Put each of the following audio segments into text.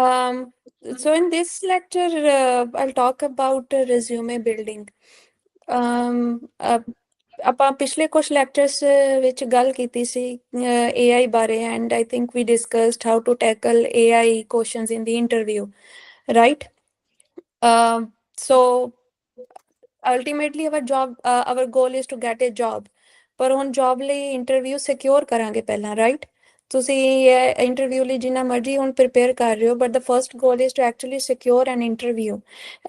Um, so in this lecture, uh, I'll talk about uh, resume building. Um, uh, ਆਪਾਂ ਪਿਛਲੇ ਕੁਝ lectures ਵਿੱਚ ਗੱਲ ਕੀਤੀ ਸੀ AI ਬਾਰੇ and I think we discussed how to tackle AI questions in the interview, right? Um, so ultimately our job, uh, our goal is to get a job. ਪਰ ਹੁਣ job ਲਈ ਇੰਟਰਵਿਊ ਸਿਕਿਉਰ ਕਰਾਂਗੇ ਪਹਿਲਾਂ right ਤੁਸੀਂ interview ਲਈ ਜਿੰਨਾ ਮਰਜ਼ੀ ਹੁਣ ਪ੍ਰਿਪੇਅਰ ਕਰ ਰਹੇ ਹੋ but the first goal is to actually secure an interview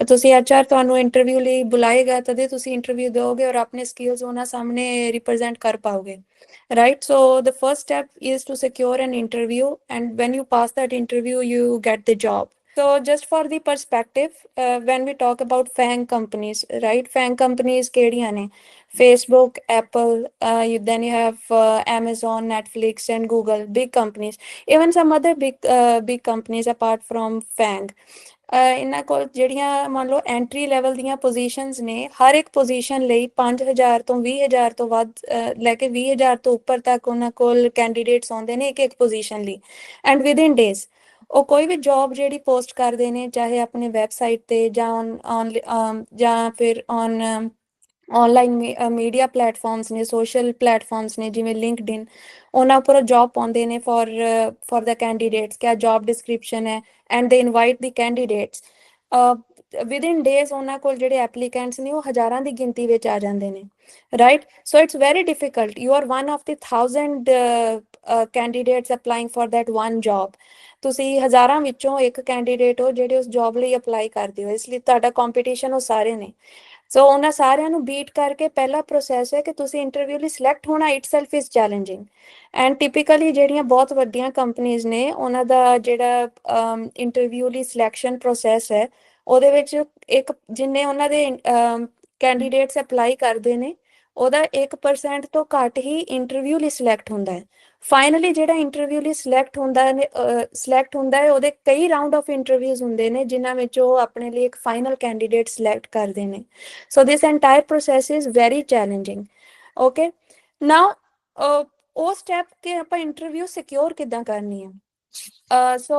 ਤੁਸੀਂ ਐਚਆਰ ਤੁਹਾਨੂੰ ਇੰਟਰਵਿਊ ਲਈ ਬੁਲਾਏਗਾ ਤਦੇ ਤੁਸੀਂ ਇੰਟਰਵਿਊ ਦਿਓਗੇ ਔਰ ਆਪਣੇ ਸਕਿੱਲਸ ਉਹਨਾਂ ਸਾਹਮਣੇ ਰਿਪਰੈਜ਼ੈਂਟ ਕਰ ਪਾਓਗੇ right so the first step is to secure an interview and when you pass that interview you get the job so just for the perspective uh, when we talk about fang companies right fang companies ਕਿਹੜੀਆਂ ਨੇ Facebook, Apple, uh, you, then you have uh, Amazon, Netflix, and Google, big companies. Even some other big uh, big companies apart from Fang. ਇਹਨਾਂ ਕੋਲ ਜਿਹੜੀਆਂ ਮੰਨ ਲਓ entry level ਦੀਆਂ positions ਨੇ ਹਰ ਇੱਕ ਪੋਜੀਸ਼ਨ ਲਈ 5000 ਤੋਂ 20000 ਤੋਂ ਵੱਧ ਲੈ ਕੇ 20000 ਤੋਂ ਉੱਪਰ ਤੱਕ ਉਹਨਾਂ ਕੋਲ ਕੈਂਡੀਡੇਟਸ ਆਉਂਦੇ ਨੇ ਇੱਕ ਇੱਕ ਪੋਜੀਸ਼ਨ ਲਈ ਐਂਡ ਵਿਦ ਇਨ ਡੇਜ਼ ਉਹ ਕੋਈ ਵੀ ਜੌਬ ਜਿਹੜੀ ਪੋਸਟ ਕਰਦੇ ਨੇ ਚਾਹੇ ਆਪਣੇ ਵੈਬਸਾਈਟ ਤੇ ਜਾਂ ਔਨ um, ਜਾਂ ਫਿਰ ਔਨ ਆਨਲਾਈਨ ਮੀਡੀਆ ਪਲੇਟਫਾਰਮਸ ਨੇ ਸੋਸ਼ਲ ਪਲੇਟਫਾਰਮਸ ਨੇ, ਜਿਵੇਂ ਲਿੰਕਡਇਨ ਉਹਨਾਂ ਉੱਪਰ ਜੌਬ ਪਾਉਂਦੇ ਨੇ ਫॉर ਫॉर ਦਾ ਕੈਂਡੀਡੇਟਸ ਕਿ ਆ ਜੌਬ ਡਿਸਕ੍ਰਿਪਸ਼ਨ ਹੈ and they invite the candidates within days ਉਹਨਾਂ ਕੋਲ ਜਿਹੜੇ ਐਪਲੀਕੈਂਟਸ ਨੇ, ਉਹ ਹਜ਼ਾਰਾਂ ਦੀ ਗਿਣਤੀ ਵਿੱਚ ਆ ਜਾਂਦੇ ਨੇ right so it's very difficult you are one of the 1000 candidates applying for that one job ਤੁਸੀਂ ਹਜ਼ਾਰਾਂ ਵਿੱਚੋਂ ਇੱਕ ਕੈਂਡੀਡੇਟ ਹੋ ਜਿਹੜੇ ਉਸ ਜੌਬ ਲਈ ਅਪਲਾਈ ਕਰਦੇ ਹੋ, ਇਸ ਲਈ ਤੁਹਾਡਾ ਕੰਪੀਟੀਸ਼ਨ ਉਹ ਸਾਰੇ ਨੇ। ਸੋ ਉਹਨਾਂ ਸਾਰਿਆਂ ਨੂੰ ਬੀਟ ਕਰਕੇ ਪਹਿਲਾ ਪ੍ਰੋਸੈਸ ਹੈ ਕਿ ਤੁਸੀਂ ਇੰਟਰਵਿਊ ਲਈ ਸਿਲੈਕਟ ਹੋਣਾ itself is challenging and typically ਜਿਹੜੀਆਂ ਬਹੁਤ ਵੱਡੀਆਂ ਕੰਪਨੀਆਂ ਨੇ, ਉਹਨਾਂ ਦਾ ਜਿਹੜਾ ਇੰਟਰਵਿਊ ਲਈ ਸਿਲੈਕਸ਼ਨ ਪ੍ਰੋਸੈਸ ਹੈ, ਉਹਦੇ ਵਿੱਚ ਇੱਕ ਜਿੰਨੇ ਉਹਨਾਂ ਦੇ ਕੈਂਡੀਡੇਟਸ ਅਪਲਾਈ ਕਰਦੇ ਨੇ, ਉਹਦਾ 1% ਤੋਂ ਘੱਟ ਹੀ ਇੰਟਰਵਿਊ ਲਈ ਸਿਲੈਕਟ ਹੁੰਦਾ ਹੈ। ਫਾਈਨਲੀ ਜਿਹੜਾ ਇੰਟਰਵਿਊ ਲਈ ਸਿਲੈਕਟ ਹੁੰਦਾ ਹੈ ਸਿਲੈਕਟ ਹੁੰਦਾ ਹੈ, ਉਹਦੇ ਕਈ ਰਾਉਂਡ ਆਫ ਇੰਟਰਵਿਊਜ਼ ਹੁੰਦੇ ਨੇ, ਜਿਨ੍ਹਾਂ ਵਿੱਚ ਉਹ ਆਪਣੇ ਲਈ ਇੱਕ ਫਾਈਨਲ ਕੈਂਡੀਡੇਟ ਸਿਲੈਕਟ ਕਰਦੇ ਨੇ। So this entire process is very challenging okay now ਉਹ ਸਟੈਪ ਕਿ ਆਪਾਂ ਇੰਟਰਵਿਊ ਸਿਕਿਉਰ ਕਿਦਾਂ ਕਰਨੀ ਹੈ ਸੋ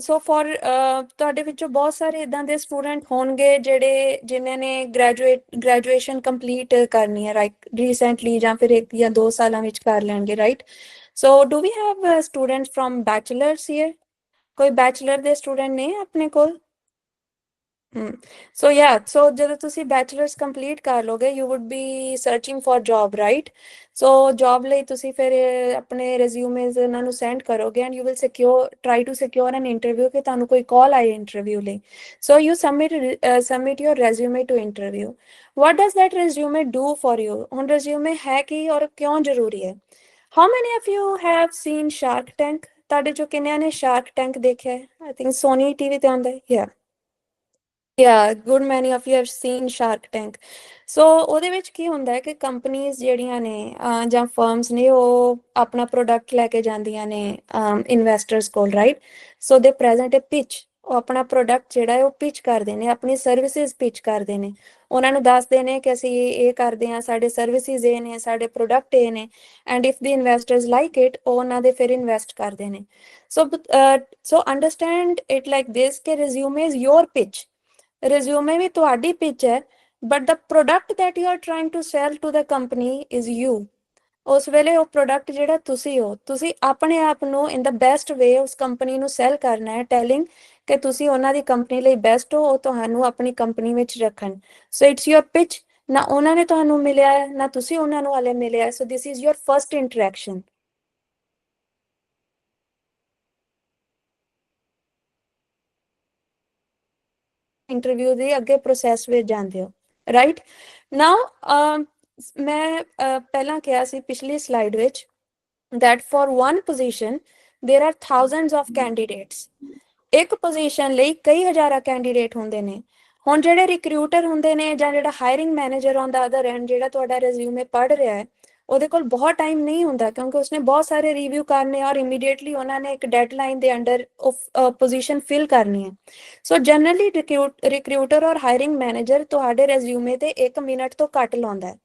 ਸੋ ਫॉर ਤੁਹਾਡੇ ਵਿੱਚੋਂ ਬਹੁਤ ਸਾਰੇ ਇਦਾਂ ਦੇ ਸਟੂਡੈਂਟ ਹੋਣਗੇ ਜਿਹੜੇ, ਜਿਨ੍ਹਾਂ ਨੇ ਗ੍ਰੈਜੂਏਟ ਗ੍ਰੈਜੂਏਸ਼ਨ ਕੰਪਲੀਟ ਕਰਨੀ ਹੈ ਰਾਈਟ ਰੀਸੈਂਟਲੀ ਜਾਂ ਫਿਰ ਇੱਕ ਜਾਂ ਦੋ ਸਾਲਾਂ ਵਿੱਚ ਕਰ ਲੈਣਗੇ right so do we have students from bachelors here ਕੋਈ ਬੈਚਲਰ ਦੇ ਸਟੂਡੈਂਟ ਨੇ ਆਪਣੇ ਕੋਲ ਸੋ ਯਾ ਸੋ ਜਦੋਂ ਤੁਸੀਂ ਬੈਚਲਰਸ ਕੰਪਲੀਟ ਕਰ ਲੋਗੇ you would be searching for job right so job ਲਈ ਤੁਸੀਂ ਫਿਰ ਆਪਣੇ ਰਿਜ਼ਿਊਮੇਸ ਉਹਨਾਂ ਨੂੰ ਸੈਂਡ ਕਰੋਗੇ and you will secure try to secure an interview ਕਿ ਤੁਹਾਨੂੰ ਕੋਈ ਕਾਲ ਆਏ ਇੰਟਰਵਿਊ ਲਈ so you submit submit your resume to interview what does that resume do for you? ਹੁਣ resume ਹੈ ਕੀ ਔਰ ਕਿਉਂ ਜ਼ਰੂਰੀ ਹੈ how many of you have seen shark tank? ਤੁਹਾਡੇ ਚੋਂ ਕਿੰਨਿਆਂ ਨੇ ਸ਼ਾਰਕ ਟੈਂਕ ਦੇਖਿਆ ਹੈ? ਆਈ ਥਿੰਕ ਸੋਨੀ ਟੀਵੀ ਤੇ ਆਉਂਦਾ ਹੈ। Yeah yeah good many of you have seen Shark Tank so ਉਹਦੇ ਵਿੱਚ ਕੀ ਹੁੰਦਾ ਹੈ ਕਿ ਕੰਪਨੀਆਂ ਜਿਹੜੀਆਂ ਨੇ ਜਾਂ ਫਰਮਸ ਨੇ, ਉਹ ਆਪਣਾ ਪ੍ਰੋਡਕਟ ਲੈ ਕੇ ਜਾਂਦੀਆਂ ਨੇ ਇਨਵੈਸਟਰਸ ਕੋਲ ਰਾਈਟ ਸੋ ਦੇ ਪ੍ਰੈਜ਼ੈਂਟ ਅ ਪਿਚ ਉਹ ਆਪਣਾ ਪ੍ਰੋਡਕਟ ਜਿਹੜਾ ਹੈ, ਉਹ ਪਿਚ ਕਰਦੇ ਨੇ, ਆਪਣੀ ਸਰਵਿਸਿਜ਼ ਪਿਚ ਕਰਦੇ ਨੇ। ਉਹਨਾਂ ਨੂੰ ਦੱਸਦੇ ਨੇ ਕਿ ਅਸੀਂ ਇਹ ਕਰਦੇ ਹਾਂ, ਸਾਡੇ ਸਰਵਿਸਿਜ਼ ਇਹ ਨੇ, ਸਾਡੇ ਪ੍ਰੋਡਕਟ ਇਹ ਨੇ and if the investors like it ਉਹਨਾਂ ਦੇ ਫਿਰ ਇਨਵੈਸਟ ਕਰਦੇ ਨੇ। So so understand it like this ਕਿ resume is your pitch resume ਵੀ ਤੁਹਾਡੀ ਪਿਚ ਹੈ but the product that you are trying to sell to the company is you ਉਸ ਵੇਲੇ ਉਹ ਪ੍ਰੋਡਕਟ ਜਿਹੜਾ ਤੁਸੀਂ ਹੋ, ਤੁਸੀਂ ਆਪਣੇ ਆਪ ਨੂੰ ਇਨ ਦਾ ਬੈਸਟ ਵੇ ਉਸ ਕੰਪਨੀ ਨੂੰ ਸੈਲ ਕਰਨਾ ਹੈ ਟੈਲਿੰਗ ਕਿ ਤੁਸੀਂ ਉਹਨਾਂ ਦੀ ਕੰਪਨੀ ਲਈ ਬੈਸਟ ਹੋ, ਉਹ ਤੁਹਾਨੂੰ ਆਪਣੀ ਕੰਪਨੀ ਵਿੱਚ ਰੱਖਣ। ਸੋ ਇਟਸ ਯੋਰ ਪਿਚ ਨਾ ਉਹਨਾਂ ਨੇ ਤੁਹਾਨੂੰ ਮਿਲਿਆ ਹੈ, ਨਾ ਤੁਸੀਂ ਉਹਨਾਂ ਨੂੰ ਹਲੇ ਮਿਲਿਆ so this is your first interaction interview ਦੇ ਅੱਗੇ ਪ੍ਰੋਸੈਸ ਵਿੱਚ ਜਾਂਦੇ ਹੋ। ਰਾਈਟ ਨਾਓ ਮੈਂ ਪਹਿਲਾਂ ਕਿਹਾ ਸੀ ਪਿਛਲੀ ਸਲਾਈਡ ਵਿੱਚ that for one position, there are thousands of candidates ਇੱਕ ਪੋਜੀਸ਼ਨ ਲਈ ਕਈ ਹਜ਼ਾਰਾਂ ਕੈਂਡੀਡੇਟ ਹੁੰਦੇ ਨੇ। ਹੁਣ ਜਿਹੜੇ ਰਿਕਰੂਟਰ ਹੁੰਦੇ ਨੇ ਜਾਂ ਜਿਹੜਾ hiring manager on the other end ਜਿਹੜਾ ਤੁਹਾਡਾ ਰਿਜ਼ਿਊਮੇ ਪੜ੍ਹ ਰਿਹਾ ਹੈ, ਉਹਦੇ ਕੋਲ ਬਹੁਤ ਟਾਈਮ ਨਹੀਂ ਹੁੰਦਾ ਕਿਉਂਕਿ ਉਸਨੇ ਬਹੁਤ ਸਾਰੇ ਰਿਵਿਊ ਕਰਨੇ ਔਰ ਇਮੀਡੀਏਟਲੀ ਉਹਨਾਂ ਨੇ ਇੱਕ ਡੈਡਲਾਈਨ ਦੇ ਅੰਡਰ ਪੋਜੀਸ਼ਨ ਫਿਲ ਕਰਨੀ ਹੈ। ਸੋ ਜਨਰਲੀ ਰਿਕਰੂਟਰ ਔਰ ਹਾਇਰਿੰਗ ਮੈਨੇਜਰ ਤੁਹਾਡੇ ਰਿਜ਼ਿਊਮੇ ਤੇ 1 ਮਿੰਟ ਤੋਂ ਘੱਟ ਲਾਉਂਦਾ ਹੈ।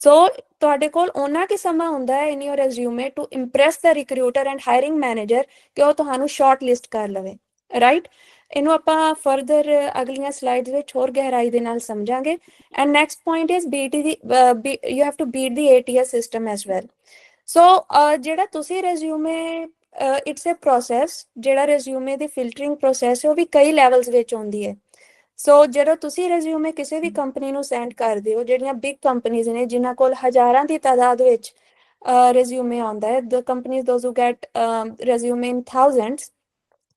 ਸੋ ਤੁਹਾਡੇ ਕੋਲ ਉਹਨਾਂ ਕੀ ਸਮਾਂ ਹੁੰਦਾ ਹੈ in your resume to impress the recruiter and hiring manager ਕਿ ਉਹ ਤੁਹਾਨੂੰ ਸ਼ਾਰਟ ਲਿਸਟ ਕਰ ਲਵੇ ਰਾਈਟ ਇਹਨੂੰ ਆਪਾਂ ਫਰਦਰ ਅਗਲੀਆਂ ਸਲਾਈਡਸ ਵਿੱਚ ਹੋਰ ਗਹਿਰਾਈ ਦੇ ਨਾਲ ਸਮਝਾਂਗੇ। And next point is beat the you have to beat the ATS system as well so ਜਿਹੜਾ ਤੁਸੀਂ ਰੈਜ਼ਿਊਮੇ ਇਟਸ ਅ ਪ੍ਰੋਸੈਸ ਜਿਹੜਾ ਰੈਜ਼ਿਊਮੇ ਦੀ ਫਿਲਟਰਿੰਗ ਪ੍ਰੋਸੈਸ ਹੈ ਉਹ ਵੀ ਕਈ ਲੈਵਲਸ ਵਿੱਚ ਹੁੰਦੀ ਹੈ। ਸੋ ਜਦੋਂ ਤੁਸੀਂ ਰੈਜ਼ਿਊਮੇ ਕਿਸੇ ਵੀ ਕੰਪਨੀ ਨੂੰ ਸੈਂਡ ਕਰਦੇ ਹੋ ਜਿਹੜੀਆਂ ਬਿਗ ਕੰਪਨੀਆਂ ਨੇ ਜਿਨ੍ਹਾਂ ਕੋਲ ਹਜ਼ਾਰਾਂ ਦੀ ਤਾਦਾਦ ਵਿੱਚ ਰੈਜ਼ਿਊਮੇ ਆਉਂਦਾ ਹੈ the companies those who get resume in thousands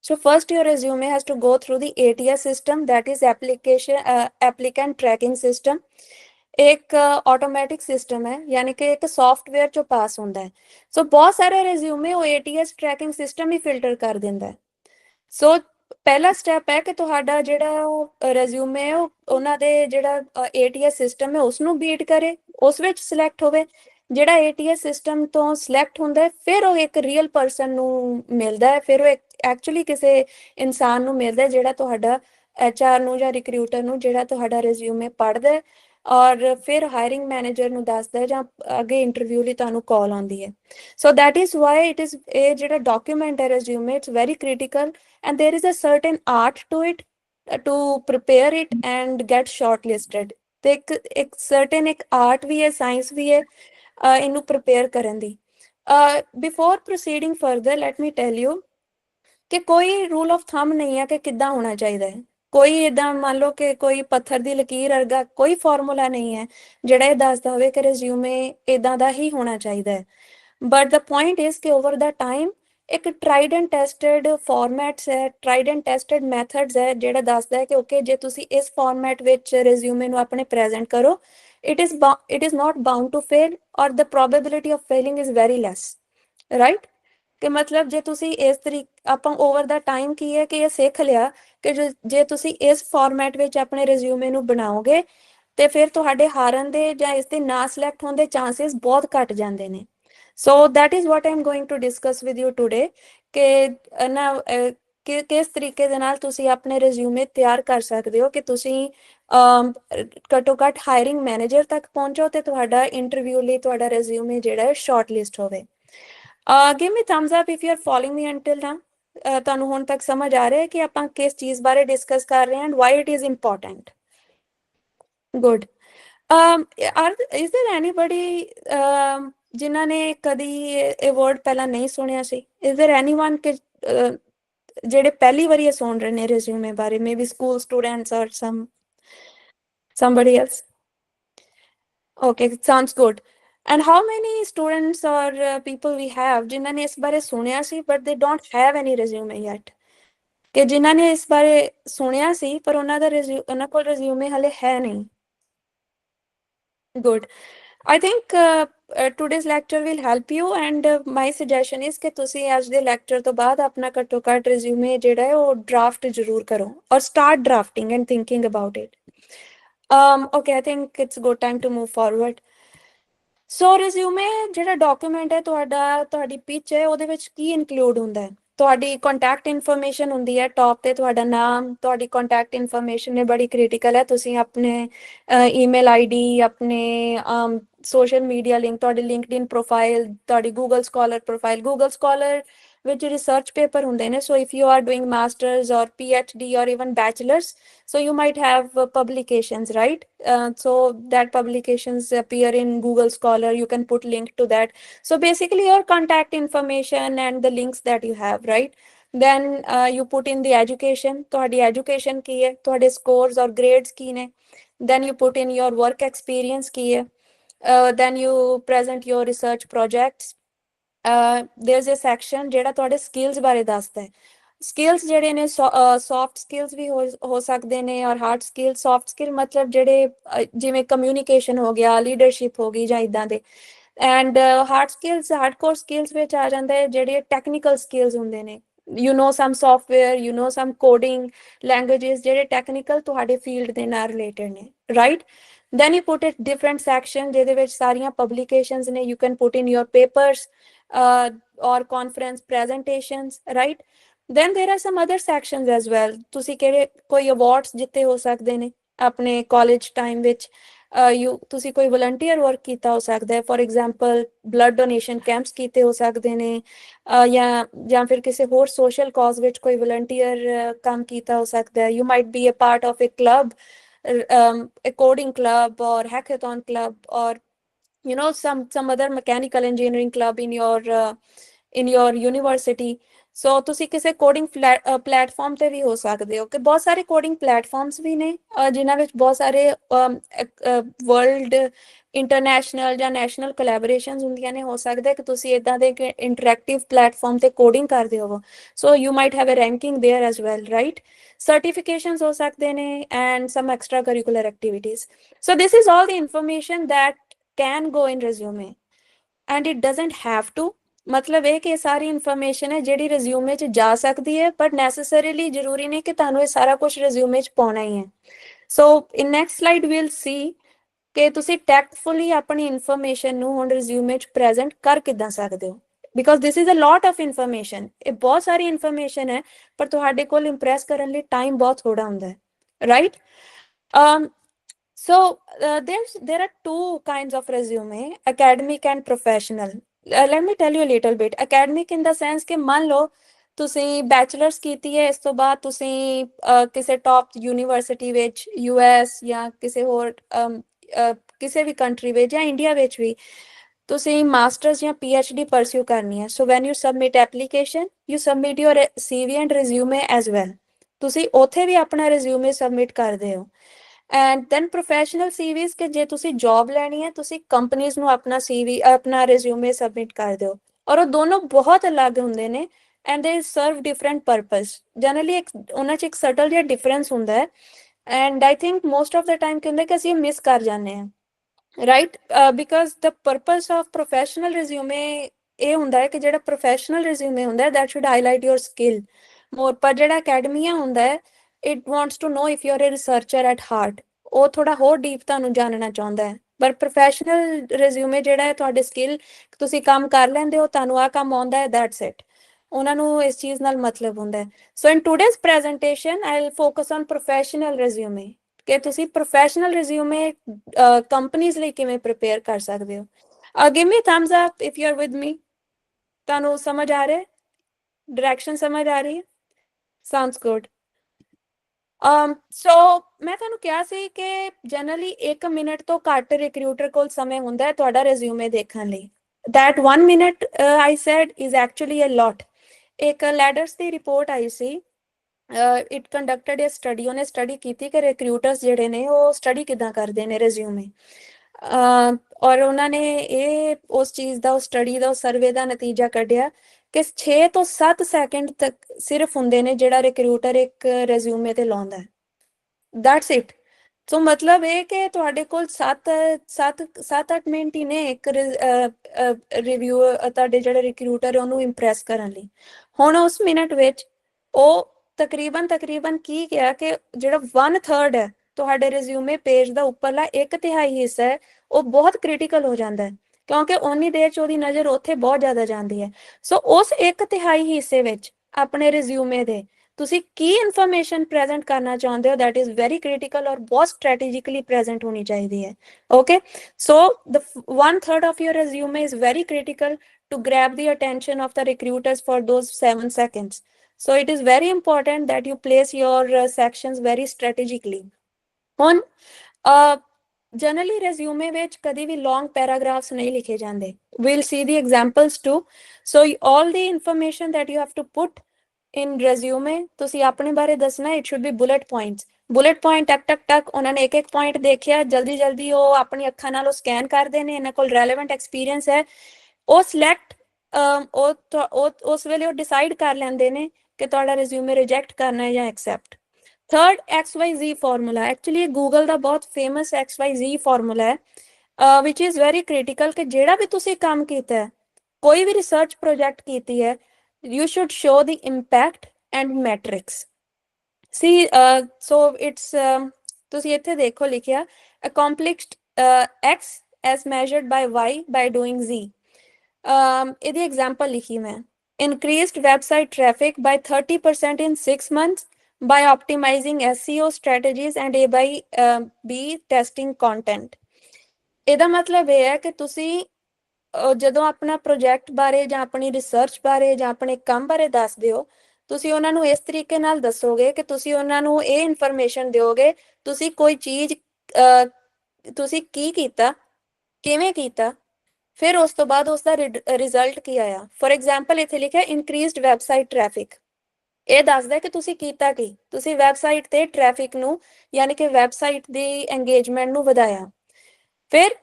So first your resume has to go through the ATS system that is application uh, applicant tracking system. ਇੱਕ ਆਟੋਮੈਟਿਕ ਸਿਸਟਮ ਹੈ ਯਾਨੀ ਕਿ ਇੱਕ ਸੌਫਟਵੇਅਰ ਚੋਂ ਪਾਸ ਹੁੰਦਾ ਹੈ ਸੋ ਬਹੁਤ ਸਾਰੇ ਰਿਜ਼ਿਊਮੇ ਉਹ ATS ਟਰੈਕਿੰਗ ਸਿਸਟਮ ਹੀ ਫਿਲਟਰ ਕਰ ਦਿੰਦਾ ਹੈ ਸੋ ਪਹਿਲਾ ਸਟੈਪ ਹੈ ਕਿ ਤੁਹਾਡਾ ਜਿਹੜਾ ਰਿਜ਼ਿਊਮੇ ਹੈ ਉਹਨਾਂ ਦੇ ਜਿਹੜਾ ATS ਸਿਸਟਮ ਹੈ ਉਸ ਨੂੰ ਬੀਟ ਕਰੇ, ਉਸ ਵਿੱਚ ਸਿਲੈਕਟ ਹੋਵੇ। ਜਿਹੜਾ ATS ਸਿਸਟਮ ਤੋਂ ਸਿਲੈਕਟ ਹੁੰਦਾ ਹੈ, ਫਿਰ ਉਹ ਇੱਕ ਰੀਅਲ ਪਰਸਨ ਨੂੰ ਮਿਲਦਾ ਹੈ, ਫਿਰ ਉਹ ਐਕਚੁਅਲੀ ਕਿਸੇ ਇਨਸਾਨ ਨੂੰ ਮਿਲਦਾ ਹੈ, ਜਿਹੜਾ ਤੁਹਾਡਾ HR ਨੂੰ ਜਾਂ ਰਿਕਰੂਟਰ ਨੂੰ ਜਿਹੜਾ ਤੁਹਾਡਾ ਰਿਜ਼ਿਊਮੇ ਪੜ੍ਹਦਾ ਔਰ ਫਿਰ ਹਾਇਰਿੰਗ ਮੈਨੇਜਰ ਨੂੰ ਦੱਸਦਾ ਹੈ ਜਾਂ ਅੱਗੇ ਇੰਟਰਵਿਊ ਲਈ ਤੁਹਾਨੂੰ ਕਾਲ ਆਉਂਦੀ ਹੈ so that is why it is ਇਹ ਜਿਹੜਾ ਡਾਕੂਮੈਂਟ ਹੈ resume it's very critical and there is a certain art to it to prepare it and get shortlisted ਤੇ ਇੱਕ ਇੱਕ ਸਰਟਨ ਇੱਕ ਆਰਟ ਵੀ ਹੈ ਸਾਇੰਸ ਵੀ ਹੈ ਇਹਨੂੰ ਪ੍ਰਿਪੇਅਰ ਕਰਨ ਦੀ before proceeding further let me tell you ਕਿ ਕੋਈ ਰੂਲ ਆਫ ਥੰਬ ਨਹੀਂ ਹੈ ਕਿ ਕਿੱਦਾਂ ਹੋਣਾ ਚਾਹੀਦਾ ਹੈ ਕੋਈ ਇਦਾਂ ਮੰਨ ਲਓ ਕਿ ਕੋਈ ਪੱਥਰ ਦੀ ਲਕੀਰ ਵਰਗਾ ਕੋਈ ਫਾਰਮੂਲਾ ਨਹੀਂ ਹੈ, ਜਿਹੜਾ ਇਹ ਦੱਸਦਾ ਹੋਵੇ ਕਿ ਰਿਜ਼ਿਊਮੇ ਇਦਾਂ ਦਾ ਹੀ ਹੋਣਾ ਚਾਹੀਦਾ ਹੈ। ਬਟ ਦਾ ਪੁਆਇੰਟ ਇਜ਼ ਕਿ ਓਵਰ ਦਾ ਟਾਈਮ ਇੱਕ ਟ੍ਰਾਈਡ ਐਂਡ ਟੈਸਟਡ ਫਾਰਮੈਟਸ ਹੈ ਟ੍ਰਾਈਡ ਐਂਡ ਟੈਸਟਡ ਮੈਥਡਸ ਹੈ, ਜਿਹੜਾ ਦੱਸਦਾ ਹੈ ਕਿ ਓਕੇ ਜੇ ਤੁਸੀਂ ਇਸ ਫਾਰਮੈਟ ਵਿੱਚ ਰਿਜ਼ਿਊਮੇ ਨੂੰ ਆਪਣੇ ਪ੍ਰੈਜ਼ੈਂਟ ਕਰੋ, it is it is not bound to fail or the probability of failing is very less, right? ਕਿ ਮਤਲਬ ਜੇ ਤੁਸੀਂ ਇਸ ਤਰੀਕ, ਆਪਾਂ ਓਵਰ ਦਾ ਟਾਈਮ ਕੀ ਹੈ ਕਿ ਇਹ ਸਿੱਖ ਲਿਆ ਕਿ ਜੇ ਤੁਸੀਂ ਇਸ ਫਾਰਮੈਟ ਵਿੱਚ ਆਪਣੇ ਰਿਜ਼ਿਊਮੇ ਨੂੰ ਬਣਾਓਗੇ, ਤੇ ਫਿਰ ਤੁਹਾਡੇ ਹਾਰਨ ਦੇ ਜਾਂ ਇਸ ਦੇ ਨਾ ਸਿਲੈਕਟ ਹੋਣ ਦੇ ਚਾਂਸਸ ਬਹੁਤ ਘਟ ਜਾਂਦੇ ਨੇ। So that is what i am going to discuss with you today ਕਿ ਨਾ ਕਿ, ਕਿਸ ਤਰੀਕੇ ਦੇ ਨਾਲ ਤੁਸੀਂ ਆਪਣੇ ਰਿਜ਼ਿਊਮੇ ਤਿਆਰ ਕਰ ਸਕਦੇ ਹੋ ਕਿ ਤੁਸੀਂ ਘਟੋ ਘਟ ਹਾਇਰਿੰਗ ਮੈਨੇਜਰ ਤੱਕ ਪਹੁੰਚੋ ਤੇ ਤੁਹਾਡਾ ਇੰਟਰਵਿਊ ਲਈ ਤੁਹਾਡਾ ਰਿਜ਼ਿਊਮੇ ਜਿਹੜਾ ਹੈ ਸ਼ਾਰਟ ਲਿਸਟ ਹੋਵੇ give me thumbs up if you are following me until now ਤੁਹਾਨੂੰ ਹੁਣ ਤੱਕ ਸਮਝ ਆ ਰਿਹਾ ਹੈ ਕਿ ਆਪਾਂ ਕਿਸ ਚੀਜ਼ ਬਾਰੇ ਡਿਸਕਸ ਕਰ ਰਹੇ ਹਾਂ and why it is important good um are, is there anybody um ਜਿਨ੍ਹਾਂ ਨੇ ਕਦੀ ਇਹ ਵਰਡ ਪਹਿਲਾਂ ਨਹੀਂ ਸੁਣਿਆ ਸੀ? Is there anyone ਕਿ ਜਿਹੜੇ ਪਹਿਲੀ ਵਾਰੀ ਇਹ ਸੁਣ ਰਹੇ ਨੇ ਰਿਜ਼ਿਊਮੇ ਬਾਰੇ? Maybe school students or some somebody else? Okay, sounds good. And how many students or people we have ਜਿਨ੍ਹਾਂ ਨੇ ਇਸ ਬਾਰੇ ਸੁਣਿਆ ਸੀ but they don't have any resume yet ਕਿ ਜਿਨ੍ਹਾਂ ਨੇ ਇਸ ਬਾਰੇ ਸੁਣਿਆ ਸੀ ਪਰ ਉਹਨਾਂ ਦਾ ਰਿਜ਼ਿਊ ਉਹਨਾਂ ਕੋਲ ਰਿਜ਼ਿਊਮੇ ਹਲੇ ਹੈ ਨਹੀਂ good I think today's lecture will help you and my suggestion is ਕਿ ਤੁਸੀਂ ਅੱਜ ਦੇ ਲੈਕਚਰ ਤੋਂ ਬਾਅਦ ਆਪਣਾ ਘੱਟੋ ਘੱਟ ਰਿਜ਼ਿਊਮੇ ਜਿਹੜਾ ਹੈ ਉਹ ਡਰਾਫਟ ਜ਼ਰੂਰ ਕਰੋ ਔਰ start drafting and thinking about it um okay i think it's good time to move forward so resume ਜਿਹੜਾ ਡਾਕੂਮੈਂਟ ਹੈ ਤੁਹਾਡਾ, ਤੁਹਾਡੀ ਪਿਚ ਹੈ, ਉਹਦੇ ਵਿੱਚ ਕੀ ਇਨਕਲੂਡ ਹੁੰਦਾ ਹੈ? ਤੁਹਾਡੀ ਕੰਟੈਕਟ ਇਨਫੋਰਮੇਸ਼ਨ ਹੁੰਦੀ ਹੈ ਟੌਪ ਤੇ ਤੁਹਾਡਾ ਨਾਮ, ਤੁਹਾਡੀ ਕੰਟੈਕਟ ਇਨਫੋਰਮੇਸ਼ਨ ਨੇ ਬੜੀ ਕ੍ਰਿਟੀਕਲ ਹੈ। ਤੁਸੀਂ ਆਪਣੇ ਈਮੇਲ ਆਈਡੀ ਆਪਣੇ ਸੋਸ਼ਲ ਮੀਡੀਆ ਲਿੰਕ ਤੁਹਾਡੀ ਲਿੰਕਡਇਨ ਪ੍ਰੋਫਾਈਲ ਤੁਹਾਡੀ Google scholar profile Google scholar which research paper hunde ne so if you are doing masters or phd or even bachelors so you might have uh, publications right uh, so that publications appear in google scholar you can put link to that so basically your contact information and the links that you have right then uh, you put in the education ਤੁਹਾਡੀ education ਕੀ ਹੈ ਤੁਹਾਡੇ scores or grades ਕੀ ਨੇ then you put in your work experience ਕੀ ਹੈ uh, then you present your research projects there is a section ਜਿਹੜਾ ਤੁਹਾਡੇ skills ਬਾਰੇ ਦੱਸਦਾ ਹੈ। ਸਕਿੱਲਸ ਜਿਹੜੇ ਨੇ ਸੌਫਟ ਸਕਿੱਲਸ ਵੀ ਹੋ ਸਕਦੇ ਨੇ ਔਰ ਹਾਰਡ ਸਕਿੱਲ ਸੌਫਟ ਸਕਿੱਲ ਮਤਲਬ ਜਿਹੜੇ ਜਿਵੇਂ ਕਮਿਊਨੀਕੇਸ਼ਨ ਹੋ ਗਿਆ ਲੀਡਰਸ਼ਿਪ ਹੋ ਗਈ ਜਾਂ ਇਦਾਂ ਦੇ। And hard skills hardcore skills ਵਿੱਚ ਆ ਜਾਂਦਾ ਹੈ ਜਿਹੜੇ ਟੈਕਨੀਕਲ ਸਕਿਲਸ ਹੁੰਦੇ ਨੇ। You know some software you know some coding languages ਜਿਹੜੇ ਟੈਕਨੀਕਲ ਤੁਹਾਡੇ ਫੀਲਡ ਦੇ ਨਾਲ ਰਿਲੇਟਡ ਨੇ right then you put a different section ਜਿਹਦੇ ਵਿੱਚ ਸਾਰੀਆਂ ਪਬਲੀਕੇਸ਼ਨਸ ਨੇ। You can put in your papers uh, or conference presentations right? Then there are some other sections as well. ਤੁਸੀਂ ਕਿਹੜੇ ਕੋਈ ਅਵਾਰਡਸ ਜਿੱਤੇ ਹੋ ਸਕਦੇ ਨੇ ਆਪਣੇ ਕਾਲਜ ਟਾਈਮ ਵਿੱਚ? ਯੂ ਤੁਸੀਂ ਕੋਈ ਵਲੰਟੀਅਰ ਵਰਕ ਕੀਤਾ ਹੋ ਸਕਦਾ ਹੈ? For example blood donation camps ਕੀਤੇ ਹੋ ਸਕਦੇ ਨੇ ਜਾਂ ਜਾਂ ਫਿਰ ਕਿਸੇ ਹੋਰ ਸੋਸ਼ਲ ਕਾਜ਼ ਵਿੱਚ ਕੋਈ ਵਲੰਟੀਅਰ ਕੰਮ ਕੀਤਾ ਹੋ ਸਕਦਾ ਹੈ? You might be a part of a club according club or club or hackathon you know some some other mechanical engineering club in your uh, in your university so ਤੁਸੀਂ ਕਿਸੇ coding platform ਤੇ ਵੀ ਹੋ ਸਕਦੇ ਹੋ ਕਿ ਬਹੁਤ ਸਾਰੇ coding platforms ਵੀ ਨੇ ਅਹ ਜਿਨ੍ਹਾਂ ਵਿੱਚ ਬਹੁਤ ਸਾਰੇ ਵਰਲਡ ਇੰਟਰਨੈਸ਼ਨਲ ਜਾਂ ਨੈਸ਼ਨਲ ਕੋਲੈਬੋਰੇਸ਼ਨਸ ਹੁੰਦੀਆਂ ਨੇ ਹੋ ਸਕਦਾ ਹੈ ਕਿ ਤੁਸੀਂ ਇਦਾਂ ਦੇ ਇੰਟਰੈਕਟਿਵ ਪਲੇਟਫਾਰਮ ਤੇ ਕੋਡਿੰਗ ਕਰਦੇ ਹੋਵੋ so you might have a ranking there as well right certifications ਹੋ ਸਕਦੇ ਨੇ and some extracurricular activities so this is all the information that can go in resume. And it doesn't have to ਮਤਲਬ ਇਹ ਕਿ ਇਹ ਸਾਰੀ information ਹੈ ਜਿਹੜੀ resume 'ਚ ਜਾ ਸਕਦੀ ਹੈ ਬਟ ਨੈਸੈਸਰੀਲੀ ਜ਼ਰੂਰੀ ਨਹੀਂ ਕਿ ਤੁਹਾਨੂੰ ਇਹ ਸਾਰਾ ਕੁਝ ਰਿਜ਼ਿਊਮੇ 'ਚ ਪਾਉਣਾ ਹੀ ਹੈ। So in next slide we'll see ਕਿ ਤੁਸੀਂ ਟੈਕਟਫੁਲੀ ਆਪਣੀ ਇਨਫੋਰਮੇਸ਼ਨ ਨੂੰ ਹੁਣ ਰਿਜ਼ਿਊਮੇ 'ਚ ਪ੍ਰੈਜ਼ੈਂਟ ਕਰ ਕਿੱਦਾਂ ਸਕਦੇ ਹੋ। Because this is a lot of information ਇਹ ਬਹੁਤ ਸਾਰੀ ਇਨਫੋਰਮੇਸ਼ਨ ਹੈ, ਪਰ ਤੁਹਾਡੇ ਕੋਲ ਇੰਪ੍ਰੈਸ ਕਰਨ ਲਈ ਟਾਈਮ ਬਹੁਤ ਥੋੜਾ ਹੁੰਦਾ ਹੈ। Right um so uh, there's there are two kinds of resume academic and professional. Uh, let me tell you a little bit. Academic in the sense ਕਿ ਮੰਨ ਲਓ ਤੁਸੀਂ ਬੈਚਲਰਸ ਕੀਤੀ ਹੈ ਇਸ ਤੋਂ ਬਾਅਦ ਤੁਸੀਂ ਅਹ, ਕਿਸੇ ਟੌਪ ਯੂਨੀਵਰਸਿਟੀ ਵਿੱਚ ਯੂਐਸ ਜਾਂ ਕਿਸੇ ਹੋਰ ਅਮ, ਅਹ, ਕਿਸੇ ਵੀ ਕੰਟਰੀ ਵਿੱਚ ਜਾਂ ਇੰਡੀਆ ਵਿੱਚ ਵੀ ਤੁਸੀਂ ਮਾਸਟਰਸ ਜਾਂ ਪੀਐਚਡੀ ਪਰਸਿਊ ਕਰਨੀ ਹੈ so when you submit application you submit your CV and resume as well ਤੁਸੀਂ ਉੱਥੇ ਵੀ ਆਪਣਾ ਰਿਜ਼ਿਊਮੇ ਸਬਮਿਟ ਕਰਦੇ ਹੋ ਐਂਡ ਦੈਨ ਪ੍ਰੋਫੈਸ਼ਨਲ ਸੀਵੀਜ਼ ਕਿ ਜੇ ਤੁਸੀਂ ਜੌਬ ਲੈਣੀ ਹੈ, ਤੁਸੀਂ ਕੰਪਨੀਆਂ ਨੂੰ ਆਪਣਾ ਸੀਵੀ ਆਪਣਾ ਰਿਜ਼ਿਊਮੇ ਸਬਮਿਟ ਕਰ ਦਿਓ। ਔਰ ਉਹ ਦੋਨੋਂ ਬਹੁਤ ਅਲੱਗ ਹੁੰਦੇ ਨੇ ਐਂਡ ਦੇ ਸਰਵ ਡਿਫਰੈਂਟ ਪਰਪਸ ਜਨਰਲੀ ਇੱਕ, ਉਹਨਾਂ 'ਚ ਇੱਕ ਸਟਲ ਜਿਹਾ ਡਿਫਰੈਂਸ ਹੁੰਦਾ ਹੈ। And I think most of the time ਕਹਿੰਦੇ ਕਿ ਅਸੀਂ ਮਿਸ ਕਰ ਜਾਂਦੇ ਹਾਂ। Right because the purpose of professional resume ਇਹ ਹੁੰਦਾ ਹੈ ਕਿ ਜਿਹੜਾ ਪ੍ਰੋਫੈਸ਼ਨਲ ਰਿਜ਼ਿਊਮੇ ਹੁੰਦਾ ਹੈ that should highlight your skill more ਪਰ ਜਿਹੜਾ ਅਕੈਡਮੀਆ ਹੁੰਦਾ ਹੈ it wants to know if you are a researcher at heart ਉਹ ਥੋੜਾ ਹੋਰ ਡੀਪ ਤੁਹਾਨੂੰ ਜਾਣਨਾ ਚਾਹੁੰਦਾ ਹੈ। ਪਰ ਪ੍ਰੋਫੈਸ਼ਨਲ ਰਿਜ਼ਿਊਮੇ ਜਿਹੜਾ ਹੈ ਤੁਹਾਡੇ ਸਕਿੱਲ ਤੁਸੀਂ ਕੰਮ ਕਰ ਲੈਂਦੇ ਹੋ ਤੁਹਾਨੂੰ ਆ ਕੰਮ ਆਉਂਦਾ ਹੈ ਦੈਟਸ ਇਟ ਉਹਨਾਂ ਨੂੰ ਇਸ ਚੀਜ਼ ਨਾਲ ਮਤਲਬ ਹੁੰਦਾ ਹੈ। So in today's presentation I will focus on professional resume ਕਿ ਤੁਸੀਂ ਪ੍ਰੋਫੈਸ਼ਨਲ ਰਿਜ਼ਿਊਮੇ ਕੰਪਨੀਆਂ ਲਈ ਕਿਵੇਂ ਪ੍ਰਿਪੇਅਰ ਕਰ ਸਕਦੇ ਹੋ। uh, give me thumbs up if you're with me ਤੁਹਾਨੂੰ ਸਮਝ ਆ ਰਿਹਾ ਡਾਇਰੈਕਸ਼ਨ ਸਮਝ ਆ ਰਹੀ ਹੈ? ਸਾਊਂਡਸ ਗੁੱਡ Um, ਸੋ ਮੈਂ ਤੁਹਾਨੂੰ ਕਿਹਾ ਸੀ ਕਿ ਜਨਰਲੀ 1 ਮਿੰਟ ਤੋਂ ਘੱਟ ਰਿਕਰੂਟਰ ਕੋਲ ਸਮੇਂ ਹੁੰਦਾ ਹੈ ਤੁਹਾਡਾ ਰਿਜ਼ਿਊਮੇ ਦੇਖਣ ਲਈ। That 1 minute uh, I said is actually a lot. ਇੱਕ ਲੈਡਰਸ ਦੀ ਰਿਪੋਰਟ ਆਈ ਸੀ। ਇਟ ਕੰਡਕਟਡ ਅ ਸਟੱਡੀ ਉਹਨੇ ਸਟੱਡੀ ਕੀਤੀ ਕਿ ਰਿਕਰੂਟਰਸ ਜਿਹੜੇ ਨੇ ਉਹ ਸਟੱਡੀ ਕਿਦਾਂ ਕਰਦੇ ਨੇ ਰਿਜ਼ਿਊਮੇ uh, ਔਰ ਉਹਨਾਂ ਨੇ ਇਹ ਉਸ ਚੀਜ਼ ਦਾ ਉਸ ਸਟੱਡੀ ਦਾ ਉਸ ਸਰਵੇ ਦਾ ਨਤੀਜਾ ਕੱਢਿਆ ਕਿ 6 ਤੋਂ 7 ਸੈਕਿੰਡ ਤੱਕ ਸਿਰਫ ਹੁੰਦੇ ਨੇ ਜਿਹੜਾ ਰਿਕਰੂਟਰ ਇੱਕ ਰਿਜ਼ਿਊਮੇ ਤੇ ਲਾਉਂਦਾ ਹੈ। ਦੈਟਸ ਇਟ ਸੋ ਮਤਲਬ ਇਹ ਕਿ ਤੁਹਾਡੇ ਕੋਲ 7 7 7-8 ਮਿੰਟ ਹੀ ਨੇ ਇੱਕ ਰਿਵਿਊ ਤੁਹਾਡੇ ਜਿਹੜੇ ਰਿਕਰੂਟਰ ਉਹਨੂੰ ਇੰਪ੍ਰੈਸ ਕਰਨ ਲਈ। ਹੁਣ ਉਸ ਮਿੰਟ ਵਿੱਚ ਉਹ ਤਕਰੀਬਨ ਤਕਰੀਬਨ ਕੀ ਕਿਹਾ ਕਿ ਜਿਹੜਾ 1/3 ਹੈ, ਤੁਹਾਡੇ ਰਿਜ਼ਿਊਮੇ ਪੇਜ ਦਾ ਉੱਪਰਲਾ ਇੱਕ ਤਿਹਾਈ ਹਿੱਸਾ ਹੈ, ਉਹ ਬਹੁਤ ਕ੍ਰਿਟੀਕਲ ਹੋ ਜਾਂਦਾ ਹੈ। ਕਿਉਂਕਿ ਓਨੀ ਦੇਰ ਚ ਉਹਦੀ ਨਜ਼ਰ ਉੱਥੇ ਬਹੁਤ ਜ਼ਿਆਦਾ ਜਾਂਦੀ ਹੈ ਸੋ ਉਸ ਇੱਕ ਤਿਹਾਈ ਹਿੱਸੇ ਵਿੱਚ ਆਪਣੇ ਰਿਜ਼ਿਊਮੇ ਦੇ ਤੁਸੀਂ ਕੀ ਇਨਫੋਰਮੇਸ਼ਨ ਪ੍ਰੈਜ਼ੈਂਟ ਕਰਨਾ ਚਾਹੁੰਦੇ ਹੋ ਥੈਟ ਇਜ਼ ਵੈਰੀ ਕ੍ਰਿਟੀਕਲ ਔਰ ਬਹੁਤ ਸਟ੍ਰੈਟੇਜਿਕਲੀ ਪ੍ਰੈਜ਼ੈਂਟ ਹੋਣੀ ਚਾਹੀਦੀ ਹੈ okay so the 1/3 of your resume is very critical to grab the attention of the recruiters for those 7 seconds so it is very important that you place your sections very strategically ਹੁਣ generally resume ਵਿੱਚ ਕਦੀ ਵੀ ਲੌਂਗ paragraphs ਨਹੀਂ ਲਿਖੇ ਜਾਂਦੇ। We'll see the examples too. So y- all the information that you have to put in ਤੁਸੀਂ ਆਪਣੇ ਬਾਰੇ ਦੱਸਣਾ, it should be bullet points. Bullet point ਟਕ ਟਕ ਟਕ ਉਹਨਾਂ ਨੇ ਇੱਕ ਇੱਕ ਪੁਆਇੰਟ ਦੇਖਿਆ ਜਲਦੀ ਜਲਦੀ ਉਹ ਆਪਣੀ ਅੱਖਾਂ ਨਾਲ ਉਹ ਸਕੈਨ ਕਰਦੇ ਨੇ, ਇਹਨਾਂ ਕੋਲ ਰੈਲੇਵੈਂਟ ਐਕਸਪੀਰੀਅੰਸ ਹੈ। ਉਹ ਸਿਲੈਕਟ ਉਹ ਉਸ ਵੇਲੇ ਉਹ ਡਿਸਾਈਡ ਕਰ ਲੈਂਦੇ ਨੇ ਕਿ ਤੁਹਾਡਾ ਰਿਜ਼ਿਊਮੇ ਰਿਜੈਕਟ ਕਰਨਾ ਹੈ ਜਾਂ accept third XYZ formula actually ਇਹ ਗੂਗਲ ਦਾ ਬਹੁਤ ਫੇਮਸ XYZ ਫਾਰਮੂਲਾ ਹੈ which is very critical ਕਿ ਜਿਹੜਾ ਵੀ ਤੁਸੀਂ ਕੰਮ ਕੀਤਾ ਹੈ ਕੋਈ ਵੀ ਰਿਸਰਚ ਪ੍ਰੋਜੈਕਟ ਕੀਤੀ ਹੈ you should show the impact and metrics see uh, so it's um, ਤੁਸੀਂ ਇੱਥੇ ਦੇਖੋ ਲਿਖਿਆ accomplished uh, x as measured by y by doing z um, ਇਹਦੀ example ਲਿਖੀ ਮੈਂ increased website traffic by 30% in 6 months by optimizing SEO strategies and A by uh, B testing content. ਇਹਦਾ ਮਤਲਬ ਇਹ ਹੈ ਕਿ ਤੁਸੀਂ ਜਦੋਂ ਆਪਣਾ ਪ੍ਰੋਜੈਕਟ ਬਾਰੇ ਜਾਂ ਆਪਣੀ ਰਿਸਰਚ ਬਾਰੇ ਜਾਂ ਆਪਣੇ ਕੰਮ ਬਾਰੇ ਦੱਸਦੇ ਹੋ ਤੁਸੀਂ ਉਹਨਾਂ ਨੂੰ ਇਸ ਤਰੀਕੇ ਨਾਲ ਦੱਸੋਗੇ ਕਿ ਤੁਸੀਂ ਉਹਨਾਂ ਨੂੰ ਇਹ ਇਨਫੋਰਮੇਸ਼ਨ ਦਿਓਗੇ ਤੁਸੀਂ ਕੋਈ ਚੀਜ਼ ਤੁਸੀਂ ਕੀ ਕੀਤਾ ਕਿਵੇਂ ਕੀਤਾ ਫਿਰ ਉਸ ਤੋਂ ਬਾਅਦ ਉਸ ਦਾ ਰਿਜ਼ਲਟ ਕੀ ਆਇਆ। ਫੋਰ ਐਗਜ਼ਾਮਪਲ ਇੱਥੇ ਲਿਖਿਆ ਇਨਕਰੀਜ਼ਡ ਵੈਬਸਾਈਟ ਟ੍ਰੈਫਿਕ ਇਹ ਦੱਸਦਾ ਕਿ ਤੁਸੀਂ ਕੀਤਾ ਕੀ? ਤੁਸੀਂ ਵੈਬਸਾਈਟ ਤੇ ਟ੍ਰੈਫਿਕ ਨੂੰ, ਯਾਨੀ ਕਿ ਵੈਬਸਾਈਟ ਦੀ ਐਂਗੇਜਮੈਂਟ ਨੂੰ ਵਧਾਇਆ। ਫਿਰ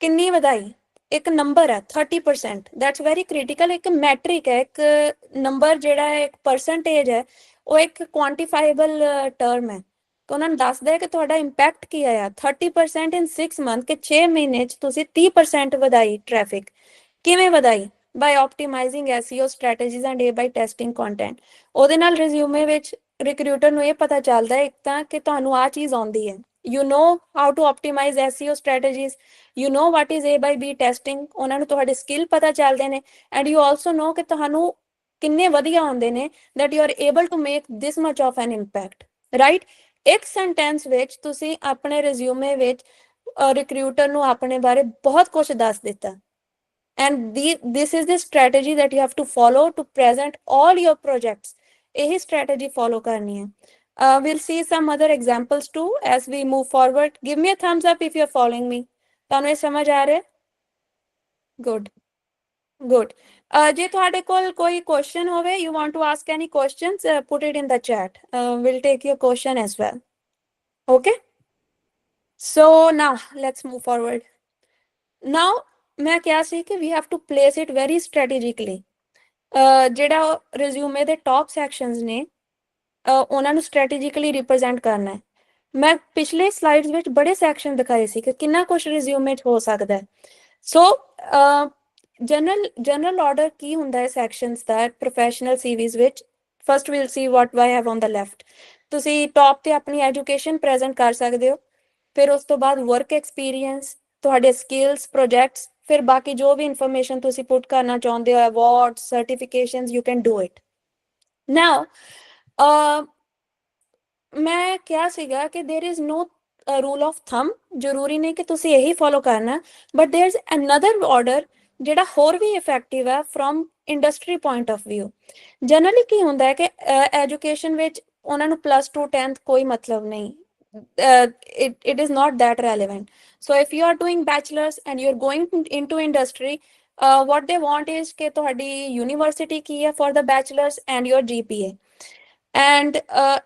ਕਿੰਨੀ ਵਧਾਈ? ਇੱਕ ਨੰਬਰ ਹੈ 30% ਦੈਟਸ ਵੈਰੀ ਕ੍ਰਿਟੀਕਲ ਇੱਕ ਮੈਟ੍ਰਿਕ ਹੈ, ਇੱਕ ਨੰਬਰ ਜਿਹੜਾ ਹੈ, ਇੱਕ ਪਰਸੈਂਟੇਜ ਹੈ, ਉਹ ਇੱਕ ਕੁਆਂਟੀਫਾਈਬਲ ਟਰਮ ਹੈ। ਤਾਂ ਉਹਨਾਂ ਨੂੰ ਦੱਸਦਾ ਹੈ ਕਿ ਤੁਹਾਡਾ ਇੰਪੈਕਟ ਕੀ ਆਇਆ? 30% ਇਨ 6 ਮੰਥ ਕਿ 6 ਮਹੀਨੇ ਚ ਤੁਸੀਂ 30% ਵਧਾਈ ਟ੍ਰੈਫਿਕ ਕਿਵੇਂ ਵਧਾਈ? by optimizing SEO strategies and A by testing content ਉਹਦੇ ਨਾਲ ਰਿਜ਼ਿਊਮੇ ਵਿੱਚ ਰਿਕਰੂਟਰ ਨੂੰ ਇਹ ਪਤਾ ਚੱਲਦਾ ਹੈ ਇੱਕ ਤਾਂ ਕਿ ਤੁਹਾਨੂੰ ਆ ਚੀਜ਼ ਆਉਂਦੀ ਹੈ you know how to optimize SEO strategies you know what is A by B testing ਉਹਨਾਂ ਨੂੰ ਤੁਹਾਡੇ ਸਕਿੱਲ ਪਤਾ ਚੱਲਦੇ ਨੇ ਐਂਡ ਯੂ ਆਲਸੋ ਨੋ ਕਿ ਤੁਹਾਨੂੰ ਕਿੰਨੇ ਵਧੀਆ ਹੁੰਦੇ ਨੇ that you are able to make this much of an impact right ਇੱਕ ਸੈਂਟੈਂਸ ਵਿੱਚ ਤੁਸੀਂ ਆਪਣੇ ਰਿਜ਼ਿਊਮੇ ਵਿੱਚ ਰਿਕਰੂਟਰ ਨੂੰ ਆਪਣੇ ਬਾਰੇ ਬਹੁਤ ਕੁਝ ਦੱਸ ਦਿੱਤਾ and the, this is the strategy that you have to follow to present all your projects ਇਹੀ strategy follow ਕਰਨੀ ਹੈ uh, we'll see some other examples too as we move forward give me a thumbs up if you're following me ਤੁਹਾਨੂੰ ਇਹ ਸਮਝ ਆ ਰਿਹਾ good good uh, ਜੇ ਤੁਹਾਡੇ ਕੋਲ ਕੋਈ question ਹੋਵੇ you want to ask any questions uh, put it in the chat uh, we'll take your question as well okay so now let's move forward now ਮੈਂ ਕਿਹਾ ਸੀ ਕਿ we have to place it very strategically. ਅਹ ਜਿਹੜਾ resume ਦੇ top sections ਨੇ ਉਹਨਾਂ ਨੂੰ ਸਟ੍ਰੈਟੇਜਿਕਲੀ ਰਿਪਰੈਜ਼ੈਂਟ ਕਰਨਾ ਹੈ। ਮੈਂ ਪਿਛਲੇ ਸਲਾਈਡਸ ਵਿੱਚ ਬੜੇ ਸੈਕਸ਼ਨ ਦਿਖਾਏ ਸੀ ਕਿ ਕਿੰਨਾ ਕੁਝ ਰਿਜ਼ਿਊਮੇ 'ਚ ਹੋ ਸਕਦਾ ਹੈ। ਸੋ ਜਨਰਲ ਜਨਰਲ ਆਰਡਰ ਕੀ ਹੁੰਦਾ ਹੈ ਸੈਕਸ਼ਨਸ ਦਾ ਪ੍ਰੋਫੈਸ਼ਨਲ ਸੀਵੀਜ਼ ਵਿੱਚ? First we'll see what why have on the left ਤੁਸੀਂ ਟੌਪ ਤੇ ਆਪਣੀ ਐਜੂਕੇਸ਼ਨ ਪ੍ਰੈਜ਼ੈਂਟ ਕਰ ਸਕਦੇ ਹੋ। ਫਿਰ ਉਸ ਤੋਂ ਬਾਅਦ ਵਰਕ ਐਕਸਪੀਰੀਅੰਸ ਤੁਹਾਡੇ ਸਕਿੱਲਸ ਪ੍ਰੋਜੈਕਟਸ ਫਿਰ ਬਾਕੀ ਜੋ ਵੀ ਇਨਫੋਰਮੇਸ਼ਨ ਤੁਸੀਂ ਪੁੱਟ ਕਰਨਾ ਚਾਹੁੰਦੇ ਹੋ award certifications you can do it now ਮੈਂ ਕਿਹਾ ਸੀਗਾ ਕਿ there is no rule of of ਜ਼ਰੂਰੀ ਨਹੀਂ ਕਿ ਤੁਸੀਂ ਇਹੀ ਫੋਲੋ ਕਰਨਾ but there is another order ਜਿਹੜਾ ਹੋਰ ਵੀ ਇਫੈਕਟਿਵ ਹੈ from industry point of View. Generally ਕੀ ਹੁੰਦਾ ਹੈ ਕਿ ਐਜੂਕੇਸ਼ਨ ਵਿੱਚ ਉਹਨਾਂ ਨੂੰ ਪਲੱਸ 2 10th ਕੋਈ ਮਤਲਬ ਨਹੀਂ। uh, it, it is not that relevant so if you are doing bachelor's and you're going into industry uh, what they want is ਕਿ ਤੁਹਾਡੀ university ਕੀ ਹੈ for the bachelor's and your GPA and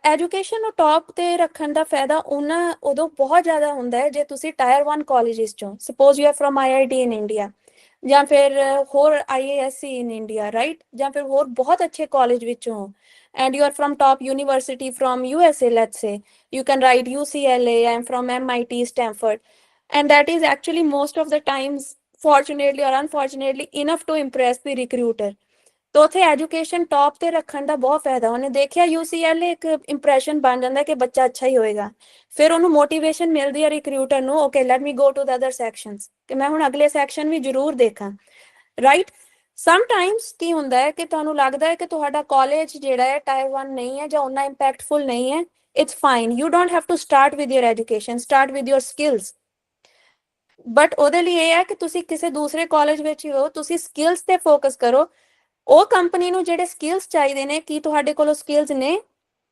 education ਨੂੰ top ਤੇ ਰੱਖਣ ਦਾ ਫਾਇਦਾ ਉਹਨਾਂ ਉਦੋਂ ਬਹੁਤ ਜ਼ਿਆਦਾ ਹੁੰਦਾ ਹੈ ਜੇ ਤੁਸੀਂ ਟਾਇਰ 1 ਕਾਲਜਸ ਚੋਂ suppose you are from IIT in India ਜਾਂ ਫਿਰ ਹੋਰ ਆਈਏਐਸਸੀ ਇਨ ਇੰਡੀਆ ਰਾਈਟ ਜਾਂ ਫਿਰ ਹੋਰ ਬਹੁਤ ਅੱਛੇ ਕਾਲਜ ਵਿੱਚੋਂ and you are from top university from USA, let's say, you can write UCLA, I'm from MIT, Stanford. And that is actually most of the times, fortunately or unfortunately, enough to impress the recruiter. ਤਾਂ ਉਥੇ education top ਤੇ ਰੱਖਣ ਦਾ ਬਹੁਤ ਫਾਇਦਾ। ਉਹਨੇ ਦੇਖਿਆ UCLA ਇੱਕ impression ਬਣ ਜਾਂਦਾ ਕਿ ਬੱਚਾ ਅੱਛਾ ਹੀ ਹੋਏਗਾ। ਫਿਰ ਉਹਨੂੰ ਮੋਟੀਵੇਸ਼ਨ ਮਿਲਦੀ ਹੈ ਰਿਕਰੂਟਰ ਨੂੰ okay let me go to the other sections ਕਿ ਮੈਂ ਹੁਣ ਅਗਲੇ ਸੈਕਸ਼ਨ ਵੀ ਜ਼ਰੂਰ ਦੇਖਾਂ। ਰਾਈਟ ਸਮਟਾਈਮਸ ਕੀ ਹੁੰਦਾ ਹੈ ਕਿ ਤੁਹਾਨੂੰ ਲੱਗਦਾ ਹੈ ਕਿ ਤੁਹਾਡਾ ਕਾਲਜ ਜਿਹੜਾ ਹੈ ਟਾਇਰ 1 ਨਹੀਂ ਹੈ ਜਾਂ ਉਹਨਾਂ ਇੰਪੈਕਟਫੁਲ ਨਹੀਂ ਹੈ it's fine you don't have to start with your education start with your skills but ਉਹਦੇ ਲਈ ਇਹ ਹੈ ਕਿ ਤੁਸੀਂ ਕਿਸੇ ਦੂਸਰੇ ਕਾਲਜ ਵਿੱਚ ਹੀ ਹੋ, ਤੁਸੀਂ ਸਕਿੱਲਸ ਤੇ ਫੋਕਸ ਕਰੋ। ਉਹ ਕੰਪਨੀ ਨੂੰ ਜਿਹੜੇ ਸਕਿੱਲਸ ਚਾਹੀਦੇ ਨੇ ਕੀ ਤੁਹਾਡੇ ਕੋਲ ਸਕਿੱਲਸ ਨੇ